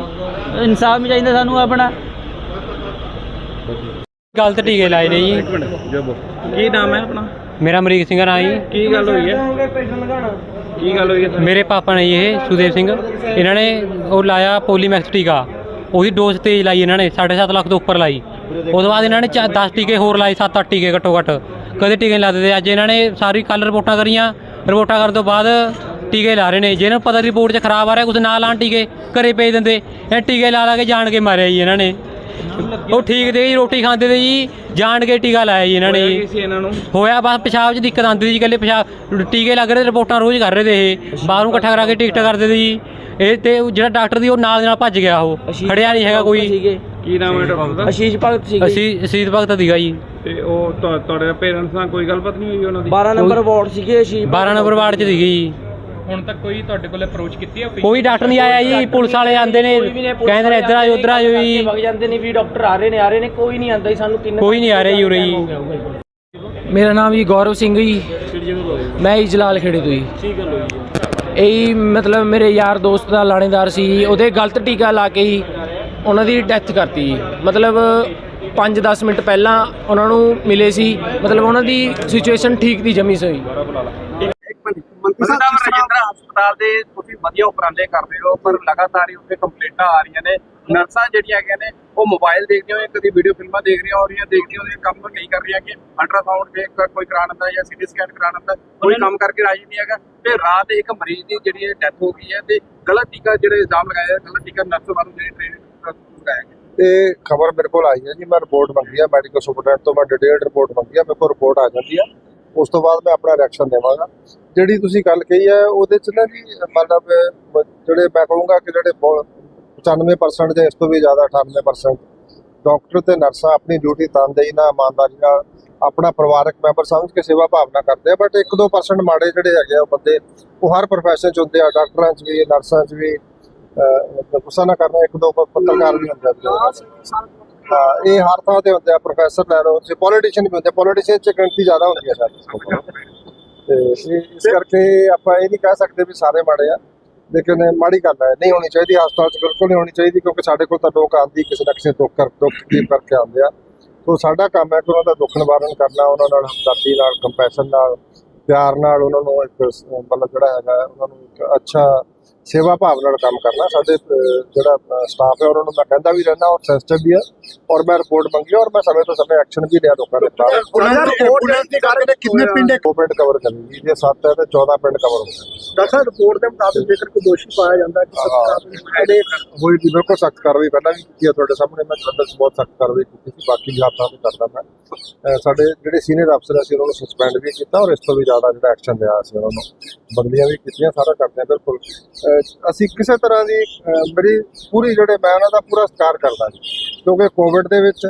ਇਨਸਾਫ ਵੀ ਚਾਹੀਦਾ ਸਾਨੂੰ ਆਪਣਾ। ਗਲਤ ਟੀਕੇ ਲਾਏ ਨੇ ਜੀ। ਕੀ ਨਾਮ ਹੈ ਆਪਣਾ? ਮੇਰਾ ਅਮਰੀਕ ਸਿੰਘ ਨਾਂ ਜੀ। ਕੀ ਗੱਲ ਹੋਈ ਹੈ? ਕੀ ਗੱਲ ਹੋਈ ਹੈ? ਮੇਰੇ ਪਾਪਾ ਨੇ ਜੀ ਇਹ ਸੁਦੇਵ ਸਿੰਘ। ਇਹਨਾਂ ਨੇ ਉਹ ਲਾਇਆ ਪੋਲੀਮੈਕਸ ਟੀਕਾ। ਉਹਦੀ ਡੋਜ਼ ਤੇਜ਼ ਲਾਈ ਇਹਨਾਂ ਨੇ 7.5 ਲੱਖ ਤੋਂ ਉੱਪਰ ਲਾਈ। ਉਸ ਤੋਂ ਬਾਅਦ ਇਹਨਾਂ ਨੇ 10 ਟੀਕੇ ਹੋਰ ਲਾਏ 7-8 ਟੀਕੇ ਘੱਟੋ ਘੱਟ। ਕਦੇ ਟੀਕੇ ਨਹੀਂ ਲਾਦੇ ਅੱਜ ਇਹਨਾਂ ਨੇ ਸਾਰੀ ਕੱਲ ਰਿਪੋਰਟਾਂ ਕਰੀਆਂ। ਰਿਪੋਰਟਾਂ ਕਰਨ ਤੋਂ ਬਾਅਦ ਟੀਕੇ ਲਾ ਰਹੇ ਨੇ। ਜਿਹਨਾਂ ਨੂੰ ਪਤਾ ਰਿਪੋਰਟ 'ਚ ਖਰਾਬ ਆ ਰਿਹਾ ਕੁਝ ਨਾ ਲਾਣ ਟੀਕੇ ਘਰੇ ਭੇਜ ਦਿੰਦੇ। ਇਹ ਟੀਕੇ ਲਾ ਲਾ ਕੇ ਜਾਣ ਕੇ ਮਾਰਿਆ ਜੀ ਇਹਨਾਂ ਨੇ। ਉਹ ਠੀਕ ਦੇ ਜੀ ਰੋਟੀ ਖਾਂਦੇ ਤੇ ਜੀ ਜਾਣ ਕੇ ਟੀਕਾ ਲਾਇਆ ਜੀ ਇਹਨਾਂ ਨੇ। ਹੋਇਆ ਜੀ ਬਸ ਪਿਸ਼ਾਬ 'ਚ ਦਿੱਕਤ ਆਉਂਦੀ ਸੀ ਇਕੱਲੇ ਪਿਸ਼ਾਬ। ਟੀਕੇ ਲੱਗ ਰਹੇ ਰਿਪੋਰਟਾਂ ਰੋਜ਼ ਕਰ ਰਹੇ ਤੇ ਇਹ। ਬਾਹਰੋਂ ਇਕੱਠਾ ਕਰਾ ਕੇ ਟਿਕਟ ਕਰਦੇ ਤੇ ਜੀ। ਇਹ ਤੇ ਉਹ ਜਿਹੜਾ ਡਾਕਟਰ ਦੀ ਉਹ ਨਾਲ ਦੀ ਨਾਲ ਭੱਜ ਗਿਆ ਉਹ। ਖੜਿਆ ਨਹੀਂ ਹੈਗਾ ਕੋਈ। ਸੀਗੇ। ਕੀ ਨਾਮ ਹੈ ਡਾਕਟਰ ਦਾ? ਅਸ਼ੀਸ਼ ਭਗਤ ਸੀਗੇ। ਅਸੀਂ ਅਸੀਤ ਭਗਤ ਦੀਗਾ ਜੀ। ਤੇ ਉਹ ਤੁਹਾ- ਤੁਹਾਡੇ ਪੇਰੈਂਟਸ ਨਾਲ ਕੋਈ ਗੱਲਬਾਤ ਨਹੀਂ ਹੋਈ ਉਹਨਾਂ ਦੀ? 12 ਨੰਬਰ ਵਾਰਡ ਸੀਗੇ ਸ਼ੀ 12 ਨੰਬਰ ਵਾਰਡ 'ਚ ਸੀਗੀ ਜੀ। ਹੁਣ ਤੱਕ ਕੋਈ ਤੁਹਾਡੇ ਕੋਲ ਅਪਰੋਚ ਕੀਤੀ ਹੈ ਕੋਈ ਡਾਕਟਰ ਨਹੀਂ ਆਇਆ ਜੀ ਪੁਲਿਸ ਵਾਲੇ ਆਂਦੇ ਨੇ ਕਹਿੰਦੇ ਨੇ ਇੱਧਰ ਆਜੋ ਉੱਧਰ ਆਜੋ ਜੀ। ਵਗ ਜਾਂਦੇ ਨੇ ਵੀ ਡਾਕਟਰ ਆ ਰਹੇ ਨੇ ਆ ਰਹੇ ਨੇ ਕੋਈ ਨਹੀਂ ਆਂਦਾ ਜੀ ਸਾਨੂੰ ਤਿੰਨ ਕੋਈ ਨਹੀਂ ਆ ਰਿਹਾ ਜੀ ਉਰੇ ਜੀ। ਮੇਰਾ ਨਾਮ ਜੀ ਗੌਰਵ ਸਿੰਘ ਜੀ। ਮੈਂ ਜੀ ਜਲਾਲ ਖੇੜੇ ਤੋਂ ਜੀ। ਇਹ ਮਤਲਬ ਮੇਰੇ ਯਾਰ ਦੋਸਤ ਦਾ ਲਾਣੇਦਾਰ ਸੀ ਉਹਦੇ ਗਲਤ ਟੀਕਾ ਲਾ ਕੇ ਹੀ ਉਹਨਾਂ ਦੀ ਡੈਥ ਕਰਤੀ ਜੀ। ਮਤਲਬ 5-10 ਮਿੰਟ ਪਹਿਲਾਂ ਉਹਨਾਂ ਨੂੰ ਮਿਲੇ ਸੀ ਮਤਲਬ ਉਹਨਾਂ ਦੀ ਸਿਚੁਏਸ਼ਨ ਠੀਕ ਦੀ ਜਮੀ ਮਿੰਟ ਮੰਤਰੀ ਸਾਹਿਬ ਰਜਿੰਦਰਾ ਹਸਪਤਾਲ ਦੇ ਤੁਸੀਂ ਵਧੀਆ ਉਪਰਾਲੇ ਕਰ ਰਹੇ ਹੋ ਪਰ ਲਗਾਤਾਰ ਹੀ ਉੱਥੇ ਕੰਪਲੇਂਟਾਂ ਆ ਰਹੀਆਂ ਨੇ। ਨਰਸਾਂ ਜਿਹੜੀਆਂ ਹੈਗੀਆਂ ਨੇ ਉਹ ਮੋਬਾਈਲ ਦੇਖਦੀਆਂ ਹੋਏ ਕਦੀ ਵੀਡੀਓ ਫਿਲਮਾਂ ਦੇਖ ਰਹੀਆਂ ਹੋ ਰਹੀਆਂ ਦੇਖਦੀਆਂ ਹੋਈਆਂ ਕੰਮ ਨਹੀਂ ਕਰ ਰਹੀਆਂ ਕਿ ਅਲਟਰਾਸਾਊਂਡ ਦੇਖ ਕੋਈ ਕਰਾਉਣ ਦਾ ਜਾਂ ਸੀਟੀ ਸਕੈਨ ਕਰਾਉਣ ਦਾ ਕੋਈ ਕੰਮ ਕਰਕੇ ਰਾਜੀ ਨਹੀਂ ਹੈਗਾ। ਤੇ ਰਾਤ ਇੱਕ ਮਰੀਜ਼ ਦੀ ਜਿਹੜੀ ਡੈਥ ਹੋ ਗਈ ਹੈ ਤੇ ਗਲਤ ਟੀਕਾ ਜਿਹੜੇ ਇਲਜ਼ਾਮ ਲਗਾਏ ਗਲਤ ਟੀਕਾ ਨਰਸ ਵੱਲੋਂ ਜਿਹੜੀ ਟ੍ਰੇਨਿੰਗ ਲਗਾਇਆ ਗਿਆ। ਇਹ ਖਬਰ ਮੇਰੇ ਕੋਲ ਆਈ ਹੈ ਜੀ ਮੈਂ ਰਿਪੋਰਟ ਮੰਗੀ ਹੈ ਮੈਡੀਕਲ ਸੁਪਰਡੈਂਟ ਤੋਂ ਮੈਂ ਡਿਟੇਲਡ ਰਿਪੋਰਟ ਮੰਗੀ ਹੈ ਮੇਰੇ ਕੋਲ ਰਿਪੋਰਟ ਆ ਜਾਂਦੀ ਹੈ ਉਸ ਤੋਂ ਬਾਅਦ ਮੈਂ ਆਪਣਾ ਰਿਐਕਸ਼ਨ ਦੇਵਾਂਗਾ। ਜਿਹੜੀ ਤੁਸੀਂ ਗੱਲ ਕਹੀ ਹੈ ਉਹਦੇ ਚ ਨਾ ਜੀ ਮਤਲਬ ਜਿਹੜੇ ਮੈਂ ਕਹੂੰਗਾ ਕਿ ਜਿਹੜੇ 95% ਜਾਂ ਇਸ ਤੋਂ ਵੀ ਜ਼ਿਆਦਾ 98% ਡਾਕਟਰ ਤੇ ਨਰਸਾਂ ਆਪਣੀ ਡਿਊਟੀ ਤਨਦੇਹੀ ਨਾਲ, ਇਮਾਨਦਾਰੀ ਨਾਲ ਆਪਣਾ ਪਰਿਵਾਰਕ ਮੈਂਬਰ ਸਮਝ ਕੇ ਸੇਵਾ ਭਾਵਨਾ ਕਰਦੇ ਆ ਬਟ 1-2% ਮਾੜੇ ਜਿਹੜੇ ਹੈਗੇ ਉਹ ਬੰਦੇ, ਉਹ ਹਰ profession ਚ ਹੁੰਦੇ ਆ ਡਾਕਟਰਾਂ ਚ ਵੀ ਨਰਸਾਂ ਚ ਵੀ ਗੁੱਸਾ ਨਾ ਕਰਨਾ, ਇੱਕ ਦੋ ਪੱਤਰਕਾਰ ਵੀ ਹੁੰਦੇ ਆ ਇਹ ਹਰ ਥਾਂ ਤੇ ਹੁੰਦੇ ਆ ਪ੍ਰੋਫੈਸਰ ਲੈ ਲਓ ਤੇ ਪੋਲੀਟੀਸ਼ੀਅਨ ਵੀ ਹੁੰਦੇ ਪੋਲੀਟੀਸ਼ੀਅਨ ਚ ਗਿਣਤੀ ਜ਼ਿਆਦਾ ਹੁੰਦੀ ਹੈ ਸਰ। ਤੇ ਇਸ ਕਰਕੇ ਆਪਾਂ ਇਹ ਨਹੀਂ ਕਹਿ ਸਕਦੇ ਵੀ ਸਾਰੇ ਮਾੜੇ ਆ। ਲੇਕਿਨ ਮਾੜੀ ਗੱਲ ਹੈ, ਨਹੀਂ ਹੋਣੀ ਚਾਹੀਦੀ, ਹਸਪਤਾਲ ਚ ਬਿਲਕੁਲ ਨਹੀਂ ਹੋਣੀ ਚਾਹੀਦੀ ਕਿਉਂਕਿ ਸਾਡੇ ਕੋਲ ਤਾਂ ਲੋਕ ਆਂਦੀ ਕਿਸੇ ਨਾ ਕਿਸੇ ਦੁੱਖ ਕਰ, ਦੁੱਖ ਤਕਲੀਫ ਕਰਕੇ ਆਉਂਦੇ ਆ। ਸੋ ਸਾਡਾ ਕੰਮ ਹੈ ਕਿ ਉਹਨਾਂ ਦਾ ਦੁੱਖ ਨਿਵਾਰਨ ਕਰਨਾ, ਉਹਨਾਂ ਨਾਲ ਹਮਦਰਦੀ ਨਾਲ ਕੰਪੈਸ਼ਨ ਨਾਲ, ਪਿਆਰ ਨਾਲ ਉਹਨਾਂ ਨੂੰ ਇੱਕ ਮਤਲਬ ਜਿਹੜਾ ਹੈਗਾ, ਉਹਨਾਂ ਨੂੰ ਇੱਕ ਅੱਛਾ ਸੇਵਾ ਭਾਵ ਨਾਲ ਕੰਮ ਕਰਨਾ। ਸਾਡੇ ਜਿਹੜਾ ਸਟਾਫ ਹੈ ਉਹਨਾਂ ਨੂੰ ਮੈਂ ਕਹਿੰਦਾ ਵੀ ਰਹਿਣਾ ਔਰ ਸੈਂਸਿਟਿਵ ਵੀ ਹੈ। ਔਰ ਮੈਂ ਰਿਪੋਰਟ ਮੰਗੀ ਔਰ ਮੈਂ ਸਮੇਂ ਤੋਂ ਸਮੇਂ ਐਕਸ਼ਨ ਵੀ ਲਿਆ ਲੋਕਾਂ ਦੇ ਖਿਲਾਫ ਦੀ ਕਿੰਨੇ ਪਿੰਡ ਦੋ ਪਿੰਡ ਕਵਰ ਕਰਨੀ ਜੀ ਜੇ 7 ਹੈ ਤੇ 14 ਪਿੰਡ ਕਵਰ ਹੋ ਗਏ ਡਾਕਟਰ ਰਿਪੋਰਟ ਦੇ ਮੁਤਾਬਿਕ ਜੇਕਰ ਕੋਈ ਦੋਸ਼ੀ ਪਾਇਆ ਜਾਂਦਾ ਕਿ ਸਖਤ ਦੇ ਹੋਈ ਜੀ ਬਿਲਕੁਲ ਸਖਤ ਕਾਰਵਾਈ ਪਹਿਲਾਂ ਵੀ ਕੀਤੀ ਹੈ ਤੁਹਾਡੇ ਸਾਹਮਣੇ ਮੈਂ ਜਲੰਧਰ 'ਚ ਬਹੁਤ ਸਖਤ ਕਾਰਵਾਈ ਕੀਤੀ ਸੀ ਬਾਕੀ ਵੀ ਹਾਥਾਂ ਤੇ ਕਰਦਾ ਮੈਂ। ਸਾਡੇ ਜਿਹੜੇ ਸੀਨੀਅਰ ਅਫਸਰ ਸੀ ਉਹਨਾਂ ਨੂੰ ਸਸਪੈਂਡ ਵੀ ਕੀਤਾ ਔਰ ਇਸ ਤੋਂ ਵੀ ਜ਼ਿਆਦਾ ਜਿਹੜਾ ਐਕਸ਼ਨ ਲਿਆ ਸੀ ਉਹਨਾਂ ਨੂੰ ਬਦਲੀਆਂ ਵੀ ਕੀਤੀਆਂ ਸਾਰਾ ਕਰਦੇ ਹਾਂ ਬਿਲਕੁਲ। ਅਸੀਂ ਕਿਸੇ ਤਰ੍ਹਾਂ ਦੀ ਮੇਰੀ ਪੂਰੀ ਜਿਹੜੇ ਮੈਂ ਉਹਨਾਂ ਦਾ ਪੂਰਾ ਸਤਿਕਾਰ ਕਰਦਾ ਜੀ। ਕਿਉਂਕਿ ਕੋਵਿਡ ਦੇ ਵਿੱਚ,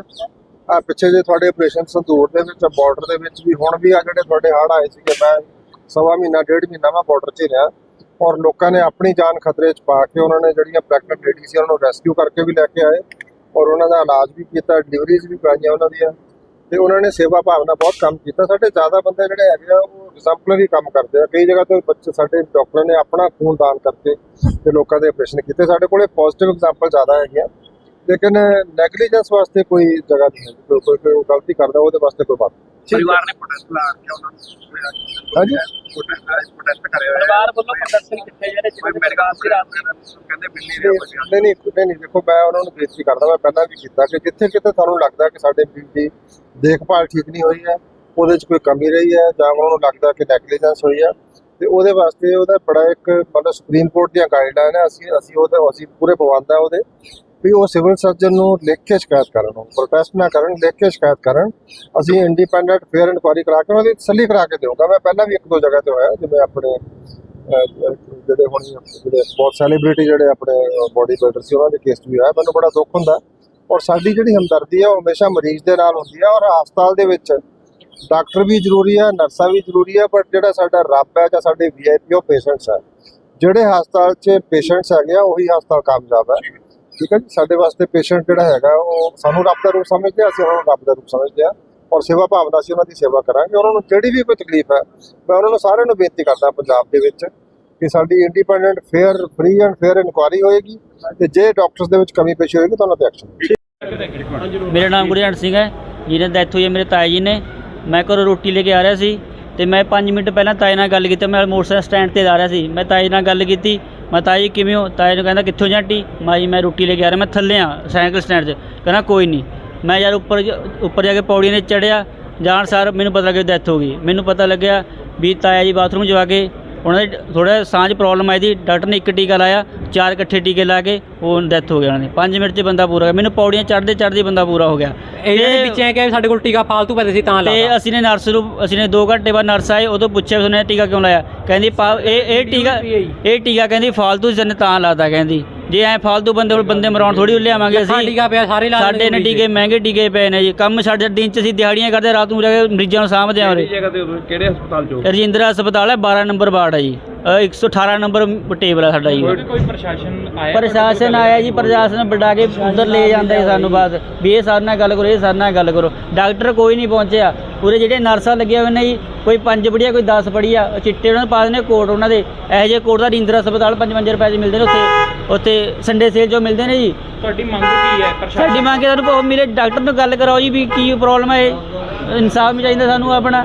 ਆ ਪਿੱਛੇ ਜੇ ਤੁਹਾਡੇ ਆਪਰੇਸ਼ਨ ਸੰਦੂਰ ਦੇ ਵਿੱਚ ਬਾਰਡਰ ਦੇ ਵਿੱਚ ਵੀ ਹੁਣ ਵੀ ਆ ਜਿਹੜੇ ਤੁਹਾਡੇ ਹੜ੍ਹ ਆਏ ਸੀਗੇ, ਮੈਂ ਸਵਾ ਮਹੀਨਾ, ਡੇਢ ਮਹੀਨਾ ਮੈਂ ਬਾਰਡਰ 'ਚ ਹੀ ਰਿਹਾ। ਔਰ ਲੋਕਾਂ ਨੇ ਆਪਣੀ ਜਾਨ ਖਤਰੇ 'ਚ ਪਾ ਕੇ ਉਹਨਾਂ ਨੇ ਜਿਹੜੀਆਂ ਪ੍ਰੈਗਨੈਂਟ ਲੇਡੀਜ਼ ਸੀ, ਉਹਨਾਂ ਨੂੰ ਰੈਸਕਿਊ ਕਰਕੇ ਵੀ ਲੈ ਕੇ ਆਏ। ਔਰ ਉਹਨਾਂ ਦਾ ਇਲਾਜ ਵੀ ਕੀਤਾ ਡਿਲੀਵਰੀਜ਼ ਵੀ ਕਰਾਈਆਂ ਉਹਨਾਂ ਦੀਆਂ। ਤੇ ਉਹਨਾਂ ਨੇ ਸੇਵਾ ਭਾਵਨਾ ਬਹੁਤ ਕੰਮ ਕੀਤਾ। ਸਾਡੇ ਜ਼ਿਆਦਾ ਬੰਦੇ ਜਿਹੜੇ ਹੈਗੇ ਆ, ਉਹ ਐਗਜ਼ਾਮਪਲਰੀ ਕੰਮ ਕਰਦੇ ਆ। ਕਈ ਜਗ੍ਹਾ ਤੇ ਬੱਚੇ ਸਾਡੇ ਡਾਕਟਰਾਂ ਨੇ ਆਪਣਾ ਖੂਨ ਦਾਨ ਕਰਕੇ ਤੇ ਲੋਕਾਂ ਦੇ ਆਪਰੇਸ਼ਨ ਕੀਤੇ। ਸਾਡੇ ਕੋਲੇ ਪੋਜ਼ਿਟਿਵ ਐਗਜ਼ਾਮਪਲ ਜ਼ਿਆਦਾ ਹੈਗੇ ਆ ਲੇਕਿਨ ਨੈਗਲੀਜੈਂਸ ਵਾਸਤੇ ਕੋਈ ਜਗ੍ਹਾ ਨਹੀਂ ਹੈ। ਕੋਈ ਕੋਈ ਗਲਤੀ ਕਰਦਾ, ਉਹਦੇ ਵਾਸਤੇ ਕੋਈ ਬਾਤ ਨਹੀਂ। ਪਰਿਵਾਰ ਨੇ ਪ੍ਰੋਟੈਸਟ ਲਾ ਕੇ ਉਹਨਾਂ ਨੂੰ। ਹਾਂਜੀ। ਪ੍ਰੋਟੈਸਟ ਕਰਿਆ ਪਰਿਵਾਰ ਵੱਲੋਂ ਪ੍ਰਦਰਸ਼ਨ ਕੀਤੇ ਜਾ ਰਹੇ ਜਿਵੇਂ ਮੇਰੇ ਗਾਲ ਸੀ ਰਾਤ ਨੂੰ ਕਹਿੰਦੇ ਬਿੱਲੀ ਦੇ ਬੱਚੇ ਨਹੀਂ ਨਹੀਂ ਨਹੀਂ ਨਹੀਂ ਦੇਖੋ ਮੈਂ ਉਹਨਾਂ ਨੂੰ ਬੇਨਤੀ ਕਰਦਾ ਮੈਂ ਪਹਿਲਾਂ ਵੀ ਕੀਤਾ ਕਿ ਜਿੱਥੇ ਕਿਤੇ ਤੁਹਾਨੂੰ ਲੱਗਦਾ ਕਿ ਸਾਡੇ ਵੀਰ ਦੀ ਦੇਖਭਾਲ ਠੀਕ ਨਹੀਂ ਹੋਈ ਹੈ ਉਹਦੇ 'ਚ ਕੋਈ ਕਮੀ ਰਹੀ ਹੈ ਜਾਂ ਉਹਨਾਂ ਨੂੰ ਲੱਗਦਾ ਕਿ ਨੈਗਲੀਜੈਂਸ ਹੋਈ ਹੈ ਤੇ ਉਹਦੇ ਵਾਸਤੇ ਉਹਦਾ ਬੜਾ ਇੱਕ ਮਤਲਬ ਸੁਪਰੀਮ ਕੋਰਟ ਦੀਆਂ ਗਾਈਡਲਾਈਨ ਹੈ ਅਸੀਂ ਅਸੀਂ ਉਹਦੇ ਅਸੀਂ ਪੂਰੇ ਪਾਬੰਦ ਹੈ ਉਹਦੇ। ਵੀ ਉਹ ਸਿਵਲ ਸਰਜਨ ਨੂੰ ਲਿਖ ਕੇ ਸ਼ਿਕਾਇਤ ਕਰਨ ਪ੍ਰੋਟੈਸਟ ਨਾ ਕਰਨ, ਲਿਖ ਕੇ ਸ਼ਿਕਾਇਤ ਕਰਨ। ਅਸੀਂ ਇੰਡੀਪੈਂਡੈਂਟ ਫੇਅਰ ਇਨਕੁਆਇਰੀ ਕਰਾ ਕੇ ਉਹਨਾਂ ਦੀ ਤਸੱਲੀ ਕਰਾ ਕੇ ਦੇਵਾਂਗਾ। ਮੈਂ ਪਹਿਲਾਂ ਵੀ ਇੱਕ ਦੋ ਜਗ੍ਹਾ ਤੇ ਹੋਇਆ, ਜਿਵੇਂ ਆਪਣੇ ਜਿਹੜੇ ਹੁਣ ਜਿਹੜੇ ਬਹੁਤ ਸੈਲੀਬ੍ਰਿਟੀ ਜਿਹੜੇ ਆਪਣੇ ਬੋਡੀ ਬਿਲਡਰ ਸੀ, ਉਹਨਾਂ ਦੇ ਕੇਸ ਵੀ ਹੋਇਆ। ਮੈਨੂੰ ਬੜਾ ਦੁੱਖ ਹੁੰਦਾ। ਔਰ ਸਾਡੀ ਜਿਹੜੀ ਹਮਦਰਦੀ ਹੈ ਉਹ ਹਮੇਸ਼ਾ ਮਰੀਜ਼ ਦੇ ਨਾਲ ਹੁੰਦੀ ਹੈ ਔਰ ਹਸਪਤਾਲ ਦੇ ਵਿੱਚ ਡਾਕਟਰ ਵੀ ਜ਼ਰੂਰੀ ਹੈ ਨਰਸਾਂ ਵੀ ਜ਼ਰੂਰੀ ਹੈ ਪਰ ਜਿਹੜਾ ਸਾਡਾ ਰੱਬ ਹੈ ਜਾਂ ਸਾਡੇ ਵੀਆਈਪੀ ਉਹ ਪੇਸ਼ੈਂਟਸ ਹੈ ਜਿਹੜੇ ਹਸਪਤਾਲ 'ਚ ਪੇਸ਼ੈਂਟਸ ਹੈਗੇ ਆ, ਉਹੀ ਹਸਪਤਾਲ ਕਾਮਯਾਬ ਹੈ ਠੀਕ ਹੈ ਜੀ, ਸਾਡੇ ਵਾਸਤੇ ਪੇਸ਼ੈਂਟ ਜਿਹੜਾ ਹੈਗਾ, ਉਹ ਸਾਨੂੰ ਰੱਬ ਦਾ ਰੂਪ ਸਮਝਦੇ ਆ, ਅਸੀਂ ਉਹਨਾਂ ਨੂੰ ਰੱਬ ਦਾ ਰੂਪ ਸਮਝਦੇ ਆ ਔਰ ਸੇਵਾ ਭਾਵਨਾ ਅਸੀਂ ਉਹਨਾਂ ਦੀ ਸੇਵਾ ਕਰਾਂਗੇ। ਉਹਨਾਂ ਨੂੰ ਜਿਹੜੀ ਵੀ ਕੋਈ ਤਕਲੀਫ ਹੈ, ਮੈਂ ਉਹਨਾਂ ਨੂੰ ਸਾਰਿਆਂ ਨੂੰ ਬੇਨਤੀ ਕਰਦਾ ਪੰਜਾਬ ਦੇ ਵਿੱਚ ਕਿ ਸਾਡੀ independent fair free and fair inquiry ਹੋਏਗੀ ਤੇ ਜੇ ਡਾਕਟਰਸ ਦੇ ਵਿੱਚ ਕਮੀ ਪੇਸ਼ੀ ਹੋਏਗੀ, ਤਾਂ ਉਹਨਾਂ ਤੇ ਐਕਸ਼ਨ ਮੇਰਾ ਨਾਮ ਗੁਰਜੰਟ ਸਿੰਘ ਹੈ। ਜਿਹਨੇ ਡੈਥ ਹੋਈ ਹੈ ਮੇਰੇ ਤਾਏ ਜੀ ਨੇ। ਮੈਂ ਘਰੋਂ ਰੋਟੀ ਲੈ ਕੇ ਆ ਰਿਹਾ ਸੀ ਤੇ ਮੈਂ 5 ਮਿੰਟ ਪਹਿਲਾਂ ਤਾਏ ਨਾਲ ਗੱਲ ਕੀਤੀ। ਮੈਂ ਮੋਟਰਸਾਈਕਲ ਸਟੈਂਡ ਤੇ ਆ ਰਿਹਾ ਸੀ। ਮੈਂ ਤਾਏ ਨਾਲ ਗੱਲ ਕੀਤੀ। ਮੈਂ ਤਾਏ ਜੀ ਕਿਵੇਂ ਹੋ? ਤਾਏ ਨੂੰ ਕਹਿੰਦਾ, ਕਿੱਥੋਂ ਜਾਂਟੀ? ਮੈਂ ਜੀ ਮੈਂ ਰੋਟੀ ਲੈ ਕੇ ਆ ਰਿਹਾ, ਮੈਂ ਥੱਲੇ ਆ, ਸਾਈਕਲ ਸਟੈਂਡ 'ਚ। ਕਹਿੰਦਾ, ਕੋਈ ਨਹੀਂ। ਮੈਂ ਯਾਰ ਉੱਪਰ ਉੱਪਰ ਜਾ ਕੇ ਪੌੜੀਆਂ ਨੇ ਚੜਿਆ ਜਾਣ ਸਾਰ ਮੈਨੂੰ ਪਤਾ ਲੱਗਿਆ ਡੈਥ ਹੋ ਗਈ। ਮੈਨੂੰ ਪਤਾ ਲੱਗਿਆ ਵੀ ਤਾਇਆ ਜੀ ਬਾਥਰੂਮ 'ਚ ਆ ਕੇ ਉਹਨਾਂ ਦੇ ਥੋੜਾ ਸਾਂਝ ਪ੍ਰੋਬਲਮ ਆਈ ਦੀ ਡਾਕਟਰ ਨੇ ਇੱਕ ਟੀਕਾ ਲਾਇਆ ਚਾਰ ਇਕੱਠੇ ਟੀਕੇ ਲਾ ਕੇ ਉਹ ਡੈਥ ਹੋ ਗਿਆ ਉਹਨਾਂ ਦੀ 5 ਮਿੰਟ 'ਚ ਬੰਦਾ ਪੂਰਾ ਹੋ ਗਿਆ। ਮੈਨੂੰ ਪੌੜੀਆਂ ਚੜ੍ਹਦੇ ਚੜ੍ਹਦੇ ਬੰਦਾ ਪੂਰਾ ਹੋ ਗਿਆ। ਇਹਨਾਂ ਦੇ ਤੇ- ਵਿੱਚ ਐ ਕਿ ਸਾਡੇ ਕੋਲ ਟੀਕਾ ਫਾਲਤੂ ਪੈਦੇ ਸੀ ਤਾਂ ਤੇ ਲਾਤਾ। ਅਸੀਂ ਨੇ ਨਰਸ ਨੂੰ ਅਸੀਂ ਨੇ 2 ਘੰਟੇ ਬਾਅਦ ਨਰਸ ਆਏ ਉਦੋਂ ਪੁੱਛਿਆ ਉਹਨੇ ਟੀਕਾ ਕਿਉਂ ਲਾਇਆ? ਕਹਿੰਦੀ ਇਹ ਇਹ ਟੀਕਾ ਇਹ ਟੀਕਾ ਕਹਿੰਦੀ ਫਾਲਤੂ ਜਨ ਤਾਂ ਲਾਤਾ ਕਹਿੰਦੀ। ਜੇ ਐ ਫਾਲਤੂ ਬੰਦੇ ਕੋਲ ਬੰਦੇ ਮਰਾਉਣ ਥੋੜੀ ਲਿਆਵਾਂਗੇ ਅਸੀਂ। ਟੀਕਾ ਪਿਆ ਸਾਰੇ ਲਾ ਸਾਡੇ ਨੇ ਟੀਕੇ ਮਹਿੰਗੇ ਟੀਕੇ ਪਏ ਨੇ ਜੀ। ਕੰਮ ਸਾਡੇ ਦਿਨ ਚ ਅਸੀਂ ਦਿਹਾੜੀਆਂ ਕਰਦੇ ਰਾਤ ਨੂੰ ਜਾ ਕੇ ਮਰੀਜ਼ਾਂ ਨੂੰ ਸਾਂਭਦੇ ਆ ਉਰੇ। ਕਿਹੜੇ ਹਸਪਤਾਲ ਚੋਂ ਰਜਿੰਦਰਾ ਹਸਪਤਾਲ ਹੈ 12 ਨੰਬਰ ਵਾਰਡ ਹੈ ਜੀ। ਅ, 118 ਨੰਬਰ ਟੇਬਲ ਹੈ ਸਾਡਾ ਜੀ। ਕੋਈ ਪ੍ਰਸ਼ਾਸਨ ਆਇਆ ਪ੍ਰਸ਼ਾਸਨ ਆਇਆ ਜੀ ਪ੍ਰਸ਼ਾਸਨ ਬੁਲਾ ਕੇ ਉਧਰ ਲੈ ਜਾਂਦਾ ਜੀ ਸਾਨੂੰ ਬਾਅਦ। ਵੀ ਇਹ ਸਾਡੇ ਨਾਲ ਗੱਲ ਕਰੋ ਇਹ ਸਾਡੇ ਨਾਲ ਗੱਲ ਕਰੋ। ਡਾਕਟਰ ਕੋਈ ਨਹੀਂ ਪਹੁੰਚਿਆ। ਉਰੇ ਜਿਹੜੇ ਨਰਸਾਂ ਲੱਗੀਆਂ ਹੋਏ ਨੇ ਜੀ ਕੋਈ ਪੰਜ ਪੜੀਆ ਕੋਈ 10 ਪੜੀਆ ਉਹ ਚਿੱਟੇ ਉਹਨਾਂ ਨੂੰ ਪਾ ਦਿੰਦੇ ਕੋਟ ਉਹਨਾਂ ਦੇ। ਇਹੋ ਜਿਹੇ ਕੋਟ ਦਾ ਰਿੰਦਰ ਹਸਪਤਾਲ 55 ਰੁਪਏ 'ਚ ਮਿਲਦੇ ਨੇ ਉੱਥੇ। ਉੱਥੇ ਸੰਡੇ ਸੇਲ ਜੋ ਮਿਲਦੇ ਨੇ ਜੀ। ਤੁਹਾਡੀ ਮੰਗ ਕੀ ਹੈ ਸਾਡੀ ਮੰਗ ਹੈ ਸਾਨੂੰ ਭਾਵੇਂ ਮੇਰੇ ਡਾਕਟਰ ਨਾਲ ਗੱਲ ਕਰਾਓ ਜੀ ਵੀ ਕੀ ਪ੍ਰੋਬਲਮ ਹੈ ਇਹ। ਇਨਸਾਫ ਵੀ ਚਾਹੀਦਾ ਸਾਨੂੰ ਆਪਣਾ।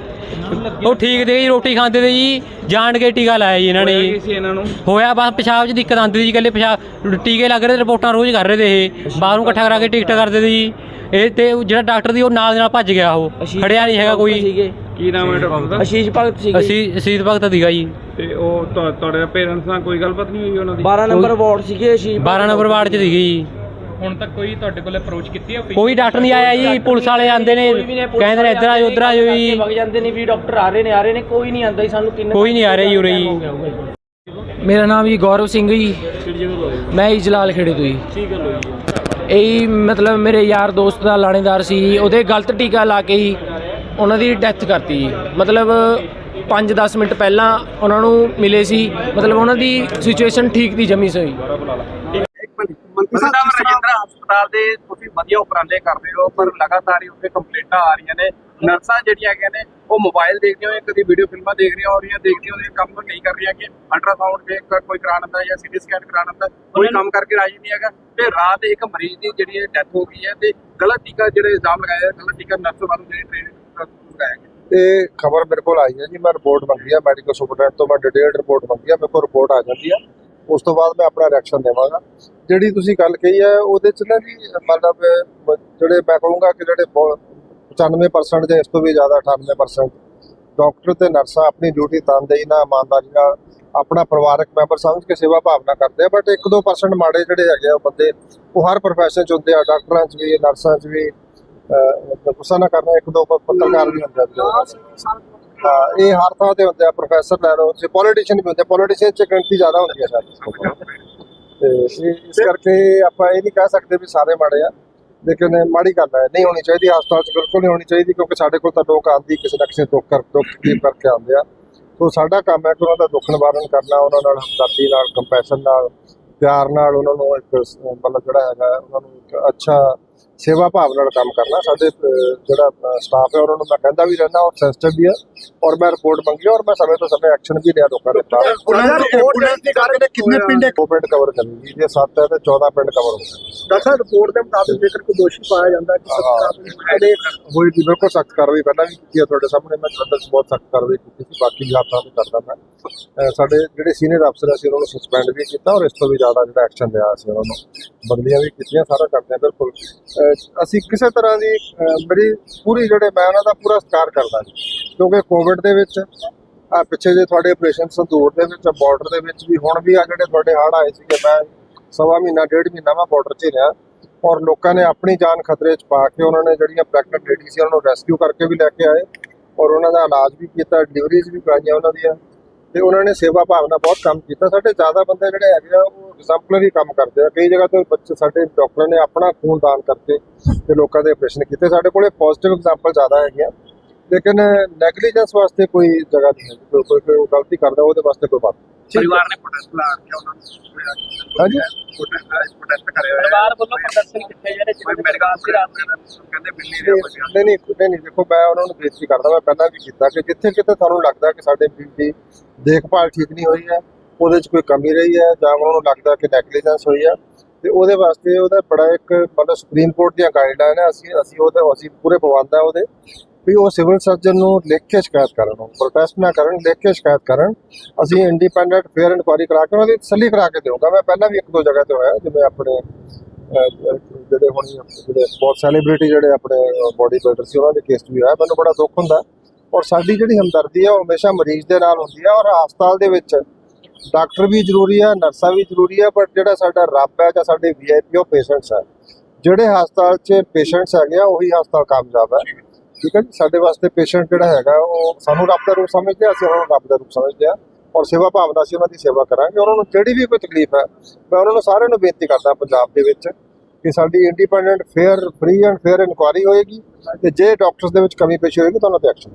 ਉਹ ਠੀਕ ਤੇ ਜੀ ਰੋਟੀ ਖਾਂਦੇ ਤੇ ਜੀ ਜਾਣ ਕੇ ਟੀਕਾ ਲਾਇਆ ਜੀ ਇਹਨਾਂ ਨੇ ਹੋਇਆ ਜੀ। ਕੀ ਸੀ ਇਹਨਾਂ ਨੂੰ? ਹੋਇਆ ਬਸ ਪਿਸ਼ਾਬ 'ਚ ਦਿੱਕਤ ਆਉਂਦੀ ਜੀ, ਇਕੱਲੇ ਪਿਸ਼ਾਬ ਟੀਕੇ ਲੱਗ ਰਹੇ ਤੇ ਰਿਪੋਰਟਾਂ ਰੋਜ਼ ਕਰ ਰਹੇ ਤੇ ਇਹ। ਬਾਹਰੋਂ ਇਕੱਠਾ ਕਰਾ ਕੇ ਟਿਕਟ ਕਰਦੇ ਤੇ ਜੀ। ਇਹ ਤੇ ਉਹ ਜਿਹੜਾ ਡਾਕਟਰ ਦੀ ਉਹ ਨਾਲ ਦੇ ਨਾਲ ਭੱਜ ਗਿਆ ਉਹ। ਖੜਿਆ ਨਹੀਂ ਹੈਗਾ ਕੋਈ। ਸੀਗੇ। ਕੀ ਨਾਮ ਹੈ ਡਾਕਟਰ ਦਾ? ਅਸ਼ੀਸ਼ ਭਗਤ ਸੀਗੇ। ਅਸੀਂ ਅਸੀਤ ਭਗਤ ਦੀਗਾ ਜੀ। ਤੇ ਉਹ ਤੁਹਾ- ਤੁਹਾਡੇ ਪੇਰੈਂਟਸ ਨਾਲ ਕੋਈ ਗੱਲਬਾਤ ਨਹੀਂ ਹੋਈ ਉਹਨਾਂ ਦੀ? 12 ਨੰਬਰ ਵਾਰਡ ਸੀਗੇ ਅਸ਼ੀਸ਼ 12 ਨੰਬਰ ਵਾਰਡ 'ਚ ਸੀਗੀ ਜੀ। ਹੁਣ ਤੱਕ ਕੋਈ ਤੁਹਾਡੇ ਕੋਲ ਅਪਰੋਚ ਕੀਤੀ ਹੈ ਕੋਈ ਡਾਕਟਰ ਨਹੀਂ ਆਇਆ ਜੀ ਪੁਲਿਸ ਵਾਲੇ ਆਂਦੇ ਨੇ ਕਹਿੰਦੇ ਨੇ ਇੱਧਰ ਆਜੋ ਉੱਧਰ ਆਜੋ ਜੀ ਵਗ ਜਾਂਦੇ ਨੇ ਵੀ ਡਾਕਟਰ ਆ ਰਹੇ ਨੇ ਆ ਰਹੇ ਨੇ ਕੋਈ ਨਹੀਂ ਆਂਦਾ ਜੀ ਸਾਨੂੰ ਕਿੰਨੇ ਕੋਈ ਨਹੀਂ ਆ ਰਿਹਾ ਜੀ ਉਰੇ ਜੀ। ਮੇਰਾ ਨਾਮ ਜੀ ਗੌਰਵ ਸਿੰਘ ਜੀ। ਮੈਂ ਜੀ ਜਲਾਲ ਖੇੜੇ ਤੋਂ ਜੀ। ਇਹ ਮਤਲਬ ਮੇਰੇ ਯਾਰ ਦੋਸਤ ਦਾ ਲਾਣੇਦਾਰ ਸੀ ਉਹਦੇ ਗਲਤ ਟੀਕਾ ਲਾ ਕੇ ਹੀ ਉਹਨਾਂ ਦੀ ਡੈਥ ਕਰਤੀ ਜੀ। ਮਤਲਬ 5-10 ਮਿੰਟ ਪਹਿਲਾਂ ਉਹਨਾਂ ਨੂੰ ਮਿਲੇ ਸੀ ਮਤਲਬ ਉਹਨਾਂ ਦੀ ਸਿਚੁਏਸ਼ਨ ਠੀਕ ਦੀ ਜਮੀ ਸੋਈ ਇੱਕ ਮਿੰਟ ਮੰਤਰੀ ਸਾਹਿਬ ਰਜਿੰਦਰਾ ਹਸਪਤਾਲ ਦੇ ਤੁਸੀਂ ਵਧੀਆ ਉਪਰਾਲੇ ਕਰ ਰਹੇ ਹੋ ਪਰ ਲਗਾਤਾਰ ਹੀ ਉੱਥੇ ਕੰਪਲੇਂਟਾਂ ਆ ਰਹੀਆਂ ਨੇ। ਨਰਸਾਂ ਜਿਹੜੀਆਂ ਹੈਗੀਆਂ ਨੇ ਉਹ ਮੋਬਾਈਲ ਦੇਖਦੀਆਂ ਹੋਈਆਂ ਕਦੀ ਵੀਡੀਓ ਫਿਲਮਾਂ ਦੇਖ ਰਹੀਆਂ ਹੋ ਰਹੀਆਂ ਦੇਖਦੀਆਂ ਹੋਈਆਂ ਕੰਮ ਨਹੀਂ ਕਰ ਰਹੀਆਂ ਕਿ ਅਲਟਰਾਸਾਊਂਡ ਦੇਖ ਕਰ ਕੋਈ ਕਰਾਉਣ ਦਾ ਜਾਂ ਸੀਟੀ ਸਕੈਨ ਕਰਾਉਣ ਦਾ ਕੋਈ ਕੰਮ ਕਰਕੇ ਰਾਜੀ ਨਹੀਂ ਹੈਗਾ। ਤੇ ਰਾਤ ਇੱਕ ਮਰੀਜ਼ ਦੀ ਜਿਹੜੀ ਡੈਥ ਹੋ ਗਈ ਹੈ ਤੇ ਗਲਤ ਟੀਕਾ ਜਿਹੜੇ ਇਲਜ਼ਾਮ ਲਗਾਏ ਆ, ਗਲਤ ਟੀਕਾ ਨਰਸ ਵੱਲੋਂ ਜਿਹੜੀ ਟ੍ਰੇਨਿੰਗ ਲਗਾਇਆ ਗਿਆ ਇਹ ਖਬਰ ਮੇਰੇ ਕੋਲ ਆਈ ਹੈ ਜੀ ਮੈਂ ਰਿਪੋਰਟ ਮੰਗੀ ਆ ਮੈਡੀਕਲ ਸੁਪਰਡੈਂਟ ਤੋਂ ਮੈਂ ਡਿਟੇਲਡ ਰਿਪੋਰਟ ਮੰਗੀ ਆ ਮੇਰੇ ਕੋਲ ਰਿਪੋਰਟ ਆ ਜਾਂਦੀ ਆ। ਉਸ ਤੋਂ ਬਾਅਦ ਮੈਂ ਆਪਣਾ ਰਿਐਕਸ਼ਨ ਦੇਵਾਂਗਾ। ਜਿਹੜੀ ਤੁਸੀਂ ਗੱਲ ਕਹੀ ਹੈ, ਉਹਦੇ ਚ ਨਾ ਜੀ ਮਤਲਬ, ਜਿਹੜੇ ਮੈਂ ਕਹੂੰਗਾ ਕਿ ਜਿਹੜੇ ਬਹੁਤ 95% ਜਾਂ ਇਸ ਤੋਂ ਵੀ ਜ਼ਿਆਦਾ 98% ਡਾਕਟਰ ਤੇ ਨਰਸਾਂ ਆਪਣੀ ਡਿਊਟੀ ਤਨਦੇਹੀ ਨਾਲ, ਇਮਾਨਦਾਰੀ ਨਾਲ, ਆਪਣਾ ਪਰਿਵਾਰਕ ਮੈਂਬਰ ਸਮਝ ਕੇ ਸੇਵਾ ਭਾਵਨਾ ਕਰਦੇ ਆ ਬਟ 1-2% ਮਾੜੇ ਜਿਹੜੇ ਹੈਗੇ ਆ ਬੰਦੇ, ਉਹ ਹਰ ਪ੍ਰੋਫੈਸ਼ਨ ਚ ਹੁੰਦੇ ਆ, ਡਾਕਟਰਾਂ ਚ ਵੀ ਨਰਸਾਂ ਚ ਵੀ ਗੁੱਸਾ ਨਾ ਕਰਨਾ ਇੱਕ ਦੋ ਪੱਤਰਕਾਰ ਵੀ ਹੁੰਦੇ ਆ। ਇਹ ਹਰ ਥਾਂ ਤੇ ਹੁੰਦੇ ਪ੍ਰੋਫੈਸਰ ਲੈ ਲਓ ਜੇ ਪੋਲੀਟੀਸ਼ੀਅਨ ਵੀ ਹੁੰਦੇ ਪੋਲੀਟੀਸ਼ੀਅਨ ਚ ਗਿਣਤੀ ਜ਼ਿਆਦਾ ਹੁੰਦੀ ਹੈ ਤੇ ਇਹ- ਇਸ ਕਰਕੇ ਆਪਾਂ ਇਹ ਨਹੀਂ ਕਹਿ ਸਕਦੇ ਵੀ ਸਾਰੇ ਮਾੜੇ ਆ। ਲੇਕਿਨ ਮਾੜੀ ਗੱਲ ਹੈ ਨਹੀਂ ਹੋਣੀ ਚਾਹੀਦੀ ਹਸਪਤਾਲ ਚ ਬਿਲਕੁਲ ਨਹੀਂ ਹੋਣੀ ਚਾਹੀਦੀ ਕਿਉਂਕਿ ਸਾਡੇ ਕੋਲ ਤਾਂ ਲੋਕ ਆਂਦੀ ਕਿਸੇ ਨਾ ਕਿਸੇ ਦੁੱਖ ਕਰ ਦੁੱਖ ਤਕਲੀਫ ਕਰਕੇ ਆਉਂਦੇ ਆ। ਸੋ ਸਾਡਾ ਕੰਮ ਹੈ ਕਿ ਉਹਨਾਂ ਦਾ ਦੁੱਖ ਨਿਵਾਰਨ ਕਰਨਾ ਉਹਨਾਂ ਨਾਲ ਹਮਦਰਦੀ ਨਾਲ ਕੰਪੈਸ਼ਨ ਨਾਲ ਪਿਆਰ ਨਾਲ ਉਹਨਾਂ ਨੂੰ ਇੱਕ ਮਤਲਬ ਜਿਹੜਾ ਹੈਗਾ ਉਹਨਾਂ ਨੂੰ ਇੱਕ ਅੱਛਾ ਸੇਵਾ ਭਾਵ ਨਾਲ ਕੰਮ ਕਰਨਾ। ਸਾਡੇ ਜਿਹੜਾ ਸਟਾਫ ਹੈ ਉਹਨਾਂ ਨੂੰ ਮੈਂ ਕਹਿੰਦਾ ਵੀ ਰਹਿਣਾ ਔਰ ਸੈਂਸਿਟਿਵ ਵੀ ਹੈ। ਔਰ ਮੈਂ ਰਿਪੋਰਟ ਮੰਗੀ ਔਰ ਮੈਂ ਸਮੇਂ ਤੋਂ ਸਮੇਂ ਐਕਸ਼ਨ ਵੀ ਲਿਆ ਲੋਕਾਂ ਦੇ ਖਿਲਾਫ ਰਿਪੋਰਟ ਦੇ ਕਰਕੇ ਕਿੰਨੇ ਪਿੰਡ ਦੋ ਪਿੰਡ ਕਵਰ ਕਰਨਗੇ ਜੇ 7 ਹੈ ਤੇ 14 ਪਿੰਡ ਕਵਰ ਹੋ ਗਏ ਡਾਕਟਰ ਰਿਪੋਰਟ ਦੇ ਮੁਤਾਬਿਕ ਜੇਕਰ ਕੋਈ ਦੋਸ਼ੀ ਪਾਇਆ ਜਾਂਦਾ ਕਿ ਸਖਤ ਹੋਈ ਦੀ ਬਿਲਕੁਲ ਸਖਤ ਕਾਰਵਾਈ। ਪਹਿਲਾਂ ਵੀ ਕੀਤੀ ਹੈ ਤੁਹਾਡੇ ਸਾਹਮਣੇ ਮੈਂ 'ਚ ਬਹੁਤ ਸਖਤ ਕਾਰਵਾਈ ਕੀਤੀ ਸੀ ਬਾਕੀ ਵੀ ਹਾਦਸਾਂ ਤੇ ਕਰਦਾ ਮੈਂ। ਸਾਡੇ ਜਿਹੜੇ ਸੀਨੀਅਰ ਅਫਸਰ ਸੀ ਉਹਨਾਂ ਨੂੰ ਸਸਪੈਂਡ ਵੀ ਕੀਤਾ ਔਰ ਇਸ ਤੋਂ ਵੀ ਜ਼ਿਆਦਾ ਜਿਹੜਾ ਐਕਸ਼ਨ ਲਿਆ ਸੀ ਉਹਨਾਂ ਨੂੰ। ਬਦਲੀਆਂ ਵੀ ਕੀਤੀਆਂ ਸਾਰਾ ਕਰਦੇ ਆ ਬਿਲਕੁਲ। ਅਸੀਂ ਕਿਸੇ ਤਰ੍ਹਾਂ ਦੀ ਮੇਰੀ ਪੂਰੀ ਜਿਹੜੇ ਮੈਂ ਉਹਨਾਂ ਦਾ ਪੂਰਾ ਸਤਿਕਾਰ ਕਰਦਾ ਕਿਉਂਕਿ ਕੋਵਿਡ ਦੇ ਵਿੱਚ, ਆ ਪਿੱਛੇ ਜੇ ਤੁਹਾਡੇ ਆਪਰੇਸ਼ਨ ਸੰਦੂਰ ਦੇ ਵਿੱਚ ਬਾਰਡਰ ਦੇ ਵਿੱਚ ਵੀ, ਹੁਣ ਵੀ ਆ ਜਿਹੜੇ ਤੁਹਾਡੇ ਹੜ੍ਹ ਆਏ ਸੀਗੇ, ਮੈਂ ਸਵਾ ਮਹੀਨਾ, ਡੇਢ ਮਹੀਨਾ ਮੈਂ ਬਾਰਡਰ 'ਚ ਹੀ ਰਿਹਾ। ਔਰ ਲੋਕਾਂ ਨੇ ਆਪਣੀ ਜਾਨ ਖਤਰੇ 'ਚ ਪਾ ਕੇ ਉਹਨਾਂ ਨੇ ਜਿਹੜੀਆਂ ਪ੍ਰੈਗਨੈਂਟ ਲੇਡੀ ਸੀ, ਉਹਨਾਂ ਨੂੰ ਰੈਸਕਿਊ ਕਰਕੇ ਵੀ ਲੈ ਕੇ ਆਏ। ਔਰ ਉਹਨਾਂ ਦਾ ਇਲਾਜ ਵੀ ਕੀਤਾ ਡਿਲੀਵਰੀਜ਼ ਵੀ ਕਰਾਈਆਂ ਉਹਨਾਂ ਦੀਆਂ। ਤੇ ਉਹਨਾਂ ਨੇ ਸੇਵਾ ਭਾਵਨਾ ਬਹੁਤ ਕੰਮ ਕੀਤਾ। ਸਾਡੇ ਜ਼ਿਆਦਾ ਬੰਦੇ ਜਿਹੜੇ ਹੈਗੇ ਆ, ਉਹ ਐਗਜ਼ਾਮਪਲਰੀ ਕੰਮ ਕਰਦੇ ਆ। ਕਈ ਜਗ੍ਹਾ ਤੇ ਬੱਚੇ ਸਾਡੇ ਡਾਕਟਰਾਂ ਨੇ ਆਪਣਾ ਖੂਨ ਦਾਨ ਕਰਕੇ ਤੇ ਲੋਕਾਂ ਦੇ ਆਪਰੇਸ਼ਨ ਕੀਤੇ। ਸਾਡੇ ਕੋਲੇ ਪੋਜ਼ਿਟਿਵ ਐਗਜ਼ਾਮਪਲ ਜ਼ਿਆਦਾ ਹੈਗੇ ਆ ਲੇਕਿਨ ਨੈਗਲੀਜੈਂਸ ਵਾਸਤੇ ਕੋਈ ਜਗ੍ਹਾ ਨਹੀਂ ਹੈ ਕੋਈ ਕੋਈ ਕੋਈ ਗਲਤੀ ਕਰਦਾ ਉਹਦੇ ਵਾਸਤੇ ਕੋਈ ਬਾਤ। ਪਰਿਵਾਰ ਨੇ ਪ੍ਰੋਟੈਸਟ ਲਾ ਕੇ ਉਹਨਾਂ ਨੂੰ ਹਾਂਜੀ? ਪ੍ਰੋਟੈਸਟ ਕਰਿਆ ਹੋਇਆ। ਪਰਿਵਾਰ ਵੱਲੋਂ ਪ੍ਰਦਰਸ਼ਨ ਕੀਤੇ ਜਿਹੜੇ ਜਿਵੇਂ ਮੇਰੇ ਗਾਸ ਦੀ ਰਾਤ ਕਹਿੰਦੇ ਬਿੱਲੀ ਦੇ ਬੱਚਿਆਂ ਨਹੀਂ ਨਹੀਂ ਨਹੀਂ ਨਹੀਂ ਦੇਖੋ ਮੈਂ ਉਹਨਾਂ ਨੂੰ ਬੇਨਤੀ ਕਰਦਾ ਮੈਂ ਪਹਿਲਾਂ ਵੀ ਕੀਤਾ ਕਿ ਜਿੱਥੇ ਕਿਤੇ ਤੁਹਾਨੂੰ ਲੱਗਦਾ ਕਿ ਸਾਡੇ ਦੀ ਦੇਖਭਾਲ ਠੀਕ ਨਹੀਂ ਹੋਈ ਹੈ ਉਹਦੇ 'ਚ ਕੋਈ ਕਮੀ ਰਹੀ ਹੈ ਜਾਂ ਉਹਨਾਂ ਨੂੰ ਲੱਗਦਾ ਕਿ ਨੈਗਲੀਜੈਂਸ ਹੋਈ ਆ। ਤੇ ਉਹਦੇ ਵਾਸਤੇ ਉਹਦਾ ਬੜਾ ਇੱਕ ਮਤਲਬ ਸੁਪਰੀਮ ਕੋਰਟ ਦੀਆਂ ਗਾਈਡਲਾਈਨ ਹੈ ਅਸੀਂ ਅਸੀਂ ਉਹਦਾ ਅਸੀਂ ਪੂਰੇ ਪਾਬੰਦ ਉਹਦੇ ਵੀ ਉਹ ਸਿਵਲ ਸਰਜਨ ਨੂੰ ਲਿਖ ਕੇ ਸ਼ਿਕਾਇਤ ਕਰਨ ਪ੍ਰੋਟੈਸਟ ਨਾ ਕਰਨ, ਲਿਖ ਕੇ ਸ਼ਿਕਾਇਤ ਕਰਨ। ਅਸੀਂ ਇੰਡੀਪੈਂਡੈਂਟ ਫੇਅਰ ਇਨਕੁਆਇਰੀ ਕਰਾ ਕੇ ਉਹਨਾਂ ਦੀ ਤਸੱਲੀ ਕਰਾ ਕੇ ਦੇਵਾਂਗਾ। ਮੈਂ ਪਹਿਲਾਂ ਵੀ ਇੱਕ ਦੋ ਜਗ੍ਹਾ ਤੇ ਹੋਇਆ, ਜਿਵੇਂ ਆਪਣੇ ਜਿਹੜੇ ਹੁਣ ਜਿਹੜੇ ਬਹੁਤ ਸੈਲੀਬ੍ਰਿਟੀ ਜਿਹੜੇ ਆਪਣੇ ਬੋਡੀ ਬਿਲਡਰ ਸੀ, ਉਹਨਾਂ ਦੇ ਕੇਸ ਵੀ ਹੋਇਆ। ਮੈਨੂੰ ਬੜਾ ਦੁੱਖ ਹੁੰਦਾ ਔਰ ਸਾਡੀ ਜਿਹੜੀ ਹਮਦਰਦੀ ਹੈ ਉਹ ਹਮੇਸ਼ਾ ਮਰੀਜ਼ ਦੇ ਨਾਲ ਹੁੰਦੀ ਹੈ ਔਰ ਹਸਪਤਾਲ ਦੇ ਵਿੱਚ ਡਾਕਟਰ ਵੀ ਜ਼ਰੂਰੀ ਹੈ ਨਰਸਾਂ ਵੀ ਜ਼ਰੂਰੀ ਹੈ ਪਰ ਜਿਹੜਾ ਸਾਡਾ ਰੱਬ ਹੈ ਜਾਂ ਸਾਡੇ ਵੀਆਈਪੀ ਉਹ ਪੇਸ਼ੈਂਟਸ ਹੈ ਜਿਹੜੇ ਹਸਪਤਾਲ 'ਚ ਪੇਸ਼ੈਂਟਸ ਹੈਗੇ ਆ, ਉਹੀ ਹਸਪਤਾਲ ਕਾਮਯਾਬ ਹੈ ਠੀਕ ਹੈ ਜੀ? ਸਾਡੇ ਵਾਸਤੇ ਪੇਸ਼ੈਂਟ ਜਿਹੜਾ ਹੈਗਾ, ਉਹ ਸਾਨੂੰ ਰੱਬ ਦਾ ਰੂਪ ਸਮਝਦੇ ਆ, ਅਸੀਂ ਉਹਨਾਂ ਨੂੰ ਰੱਬ ਦਾ ਰੂਪ ਸਮਝਦੇ ਆ। ਔਰ ਸੇਵਾ ਭਾਵਨਾ ਅਸੀਂ ਉਹਨਾਂ ਦੀ ਸੇਵਾ ਕਰਾਂਗੇ। ਉਹਨਾਂ ਨੂੰ ਜਿਹੜੀ ਵੀ ਕੋਈ ਤਕਲੀਫ ਹੈ ਮੈਂ ਉਹਨਾਂ ਨੂੰ ਸਾਰਿਆਂ ਨੂੰ ਬੇਨਤੀ ਕਰਦਾ ਪੰਜਾਬ ਦੇ ਵਿੱਚ ਕਿ ਸਾਡੀ independent fair free and fair inquiry ਹੋਏਗੀ ਤੇ ਜੇ ਡਾਕਟਰਸ ਦੇ ਵਿੱਚ ਕਮੀ ਪੇਸ਼ੀ ਹੋਏਗੀ ਤਾਂ ਉਹਨਾਂ ਤੇ ਐਕਸ਼ਨ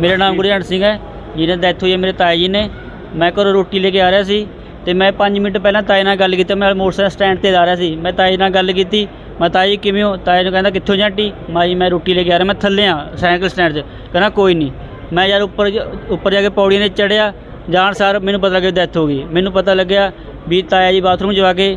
ਮੇਰਾ ਨਾਮ ਗੁਰਜੰਟ ਸਿੰਘ ਹੈ। ਜਿਹਨਾਂ ਡੈਥ ਹੋਈ ਹੈ ਮੇਰੇ ਤਾਏ ਜੀ ਨੇ। ਮੈਂ ਘਰੋਂ ਰੋਟੀ ਲੈ ਕੇ ਆ ਰਿਹਾ ਸੀ ਤੇ ਮੈਂ 5 ਮਿੰਟ ਪਹਿਲਾਂ ਤਾਏ ਨਾਲ ਗੱਲ ਕੀਤੀ, ਮੈਂ ਮੋਟਰਸਾਈਕਲ ਸਟੈਂਡ ਤੇ ਜਾ ਰਿਹਾ ਸੀ। ਮੈਂ ਤਾਏ ਨਾਲ ਗੱਲ ਕੀਤੀ, ਮੈਂ ਤਾਏ ਕਿਵੇਂ ਹੋ? ਤਾਏ ਨੂੰ ਕਹਿੰਦਾ, ਕਿੱਥੋਂ ਜਾਂਟੀ ਮਾਈ, ਮੈਂ ਰੋਟੀ ਲੈ ਕੇ ਆ ਰਿਹਾ, ਮੈਂ ਥੱਲੇ ਆ ਸਾਈਕਲ ਸਟੈਂਡ 'ਚ। ਕਹਿੰਦਾ, ਕੋਈ ਨਹੀਂ। ਮੈਂ ਯਾਰ ਉੱਪਰ ਉੱਪਰ ਜਾ ਕੇ ਪੌੜੀਆਂ 'ਤੇ ਚੜਿਆ ਜਾਣ ਸਾਰ ਮੈਨੂੰ ਪਤਾ ਲੱਗਿਆ ਡੈਥ ਹੋ ਗਈ। ਮੈਨੂੰ ਪਤਾ ਲੱਗਿਆ ਵੀ ਤਾਇਆ ਜੀ ਬਾਥਰੂਮ ਜਾ ਕੇ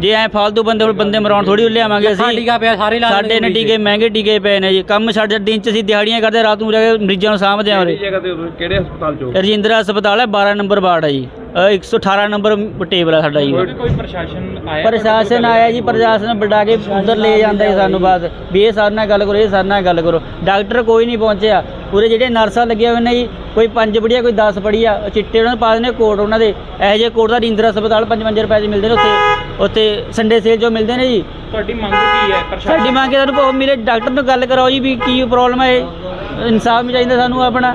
ਜੇ ਐ ਫਾਲਤੂ ਬੰਦੇ ਕੋਲ ਬੰਦੇ ਮਰਾਉਣ ਥੋੜੀ ਲਿਆਵਾਂਗੇ ਅਸੀਂ। ਟੀਕਾ ਪਿਆ ਸਾਰੇ ਲਾ ਸਾਡੇ ਨੇ ਟੀਕੇ ਮਹਿੰਗੇ ਟੀਕੇ ਪਏ ਨੇ ਜੀ। ਕੰਮ ਸਾਡੇ ਦਿਨ ਚ ਅਸੀਂ ਦਿਹਾੜੀਆਂ ਕਰਦੇ ਰਾਤ ਨੂੰ ਜਾ ਕੇ ਮਰੀਜ਼ਾਂ ਨੂੰ ਸਾਂਭਦੇ ਆ ਉਰੇ। ਕਿਹੜੀ ਹਸਪਤਾਲ ਚ? ਰਜਿੰਦਰਾ ਹਸਪਤਾਲ ਹੈ 12 ਨੰਬਰ ਵਾਰਡ ਹੈ ਜੀ। ਅ, 118 ਨੰਬਰ ਟੇਬਲ ਹੈ ਸਾਡਾ ਜੀ। ਕੋਈ ਪ੍ਰਸ਼ਾਸਨ ਆਇਆ ਪ੍ਰਸ਼ਾਸਨ ਆਇਆ ਜੀ ਪ੍ਰਸ਼ਾਸਨ ਬੁਲਾ ਕੇ ਉਧਰ ਲੈ ਜਾਂਦਾ ਜੀ ਸਾਨੂੰ ਬਾਅਦ। ਵੀ ਇਹ ਸਾਡੇ ਨਾਲ ਗੱਲ ਕਰੋ ਇਹ ਸਾਡੇ ਨਾਲ ਗੱਲ ਕਰੋ। ਡਾਕਟਰ ਕੋਈ ਨਹੀਂ ਪਹੁੰਚਿਆ। ਪੂਰੇ ਜਿਹੜੇ ਨਰਸਾਂ ਲੱਗੀਆਂ ਹੋਏ ਨੇ ਜੀ ਕੋਈ ਪੰਜ ਪੜੀਆ ਕੋਈ 10 ਪੜੀਆ ਚਿੱਟੇ ਉਹਨਾਂ ਨੂੰ ਪਾ ਦਿੰਦੇ ਕੋਟ ਉਹਨਾਂ ਦੇ। ਇਹੋ ਜਿਹੇ ਕੋਟ ਦਾ ਰਿੰਦਰ ਹਸਪਤਾਲ 55 ਰੁਪਏ 'ਚ ਮਿਲਦੇ ਨੇ ਉੱਥੇ। ਉੱਥੇ ਸੰਡੇ ਸੇਲ ਜੋ ਮਿਲਦੇ ਨੇ ਜੀ। ਤੁਹਾਡੀ ਮੰਗ ਕੀ ਹੈ ਸਾਡੀ ਮੰਗ ਹੈ ਸਾਨੂੰ ਮੇਰੇ ਡਾਕਟਰ ਨਾਲ ਗੱਲ ਕਰਾਓ ਜੀ ਵੀ ਕੀ ਪ੍ਰੋਬਲਮ ਹੈ ਇਨਸਾਫ ਵੀ ਚਾਹੀਦਾ ਸਾਨੂੰ ਆਪਣਾ।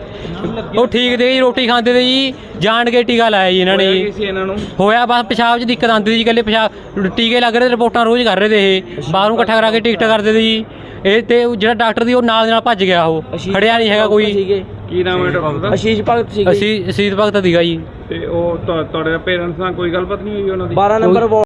ਉਹ ਠੀਕ ਦੇ ਜੀ ਰੋਟੀ ਖਾਂਦੇ ਤੇ ਜੀ ਜਾਣ ਕੇ ਟੀਕਾ ਲਾਇਆ ਜੀ ਇਹਨਾਂ ਨੇ ਹੋਇਆ ਜੀ। ਕੀ ਸੀ ਇਹਨਾਂ ਨੂੰ? ਹੋਇਆ ਬਸ ਪਿਸ਼ਾਬ 'ਚ ਦਿੱਕਤ ਆਉਂਦੀ ਸੀ ਇਕੱਲੇ ਪਿਸ਼ਾਬ ਟੀਕੇ ਲੱਗ ਰਹੇ ਤੇ ਰਿਪੋਰਟਾਂ ਰੋਜ਼ ਕਰ ਰਹੇ ਤੇ ਇਹ। ਬਾਹਰੋਂ ਇਕੱਠਾ ਕਰਾ ਕੇ ਟਿਕਟ ਕਰਦੇ ਤੇ ਜੀ। ਇਹ ਤੇ ਉਹ ਜਿਹੜਾ ਡਾਕਟਰ ਦੀ ਉਹ ਨਾਲ ਦੇ ਨਾਲ ਭੱਜ ਗਿਆ ਉਹ। ਖੜਿਆ ਨਹੀਂ ਹੈਗਾ ਕੋਈ। ਸੀਗੇ। ਕੀ ਨਾਮ ਹੈ ਡਾਕਟਰ ਦਾ? ਅਸ਼ੀਸ਼ ਭਗਤ ਸੀਗੇ। ਅਸੀਂ ਅਸੀਤ ਭਗਤ ਦੀਗਾ ਜੀ। ਤੇ ਉਹ ਤੁਹਾ- ਤੁਹਾਡੇ ਪੇਰੈਂਟਸ ਨਾਲ ਕੋਈ ਗੱਲਬਾਤ ਨਹੀਂ ਹੋਈ ਉਹਨਾਂ ਦੀ? 12 ਨੰਬਰ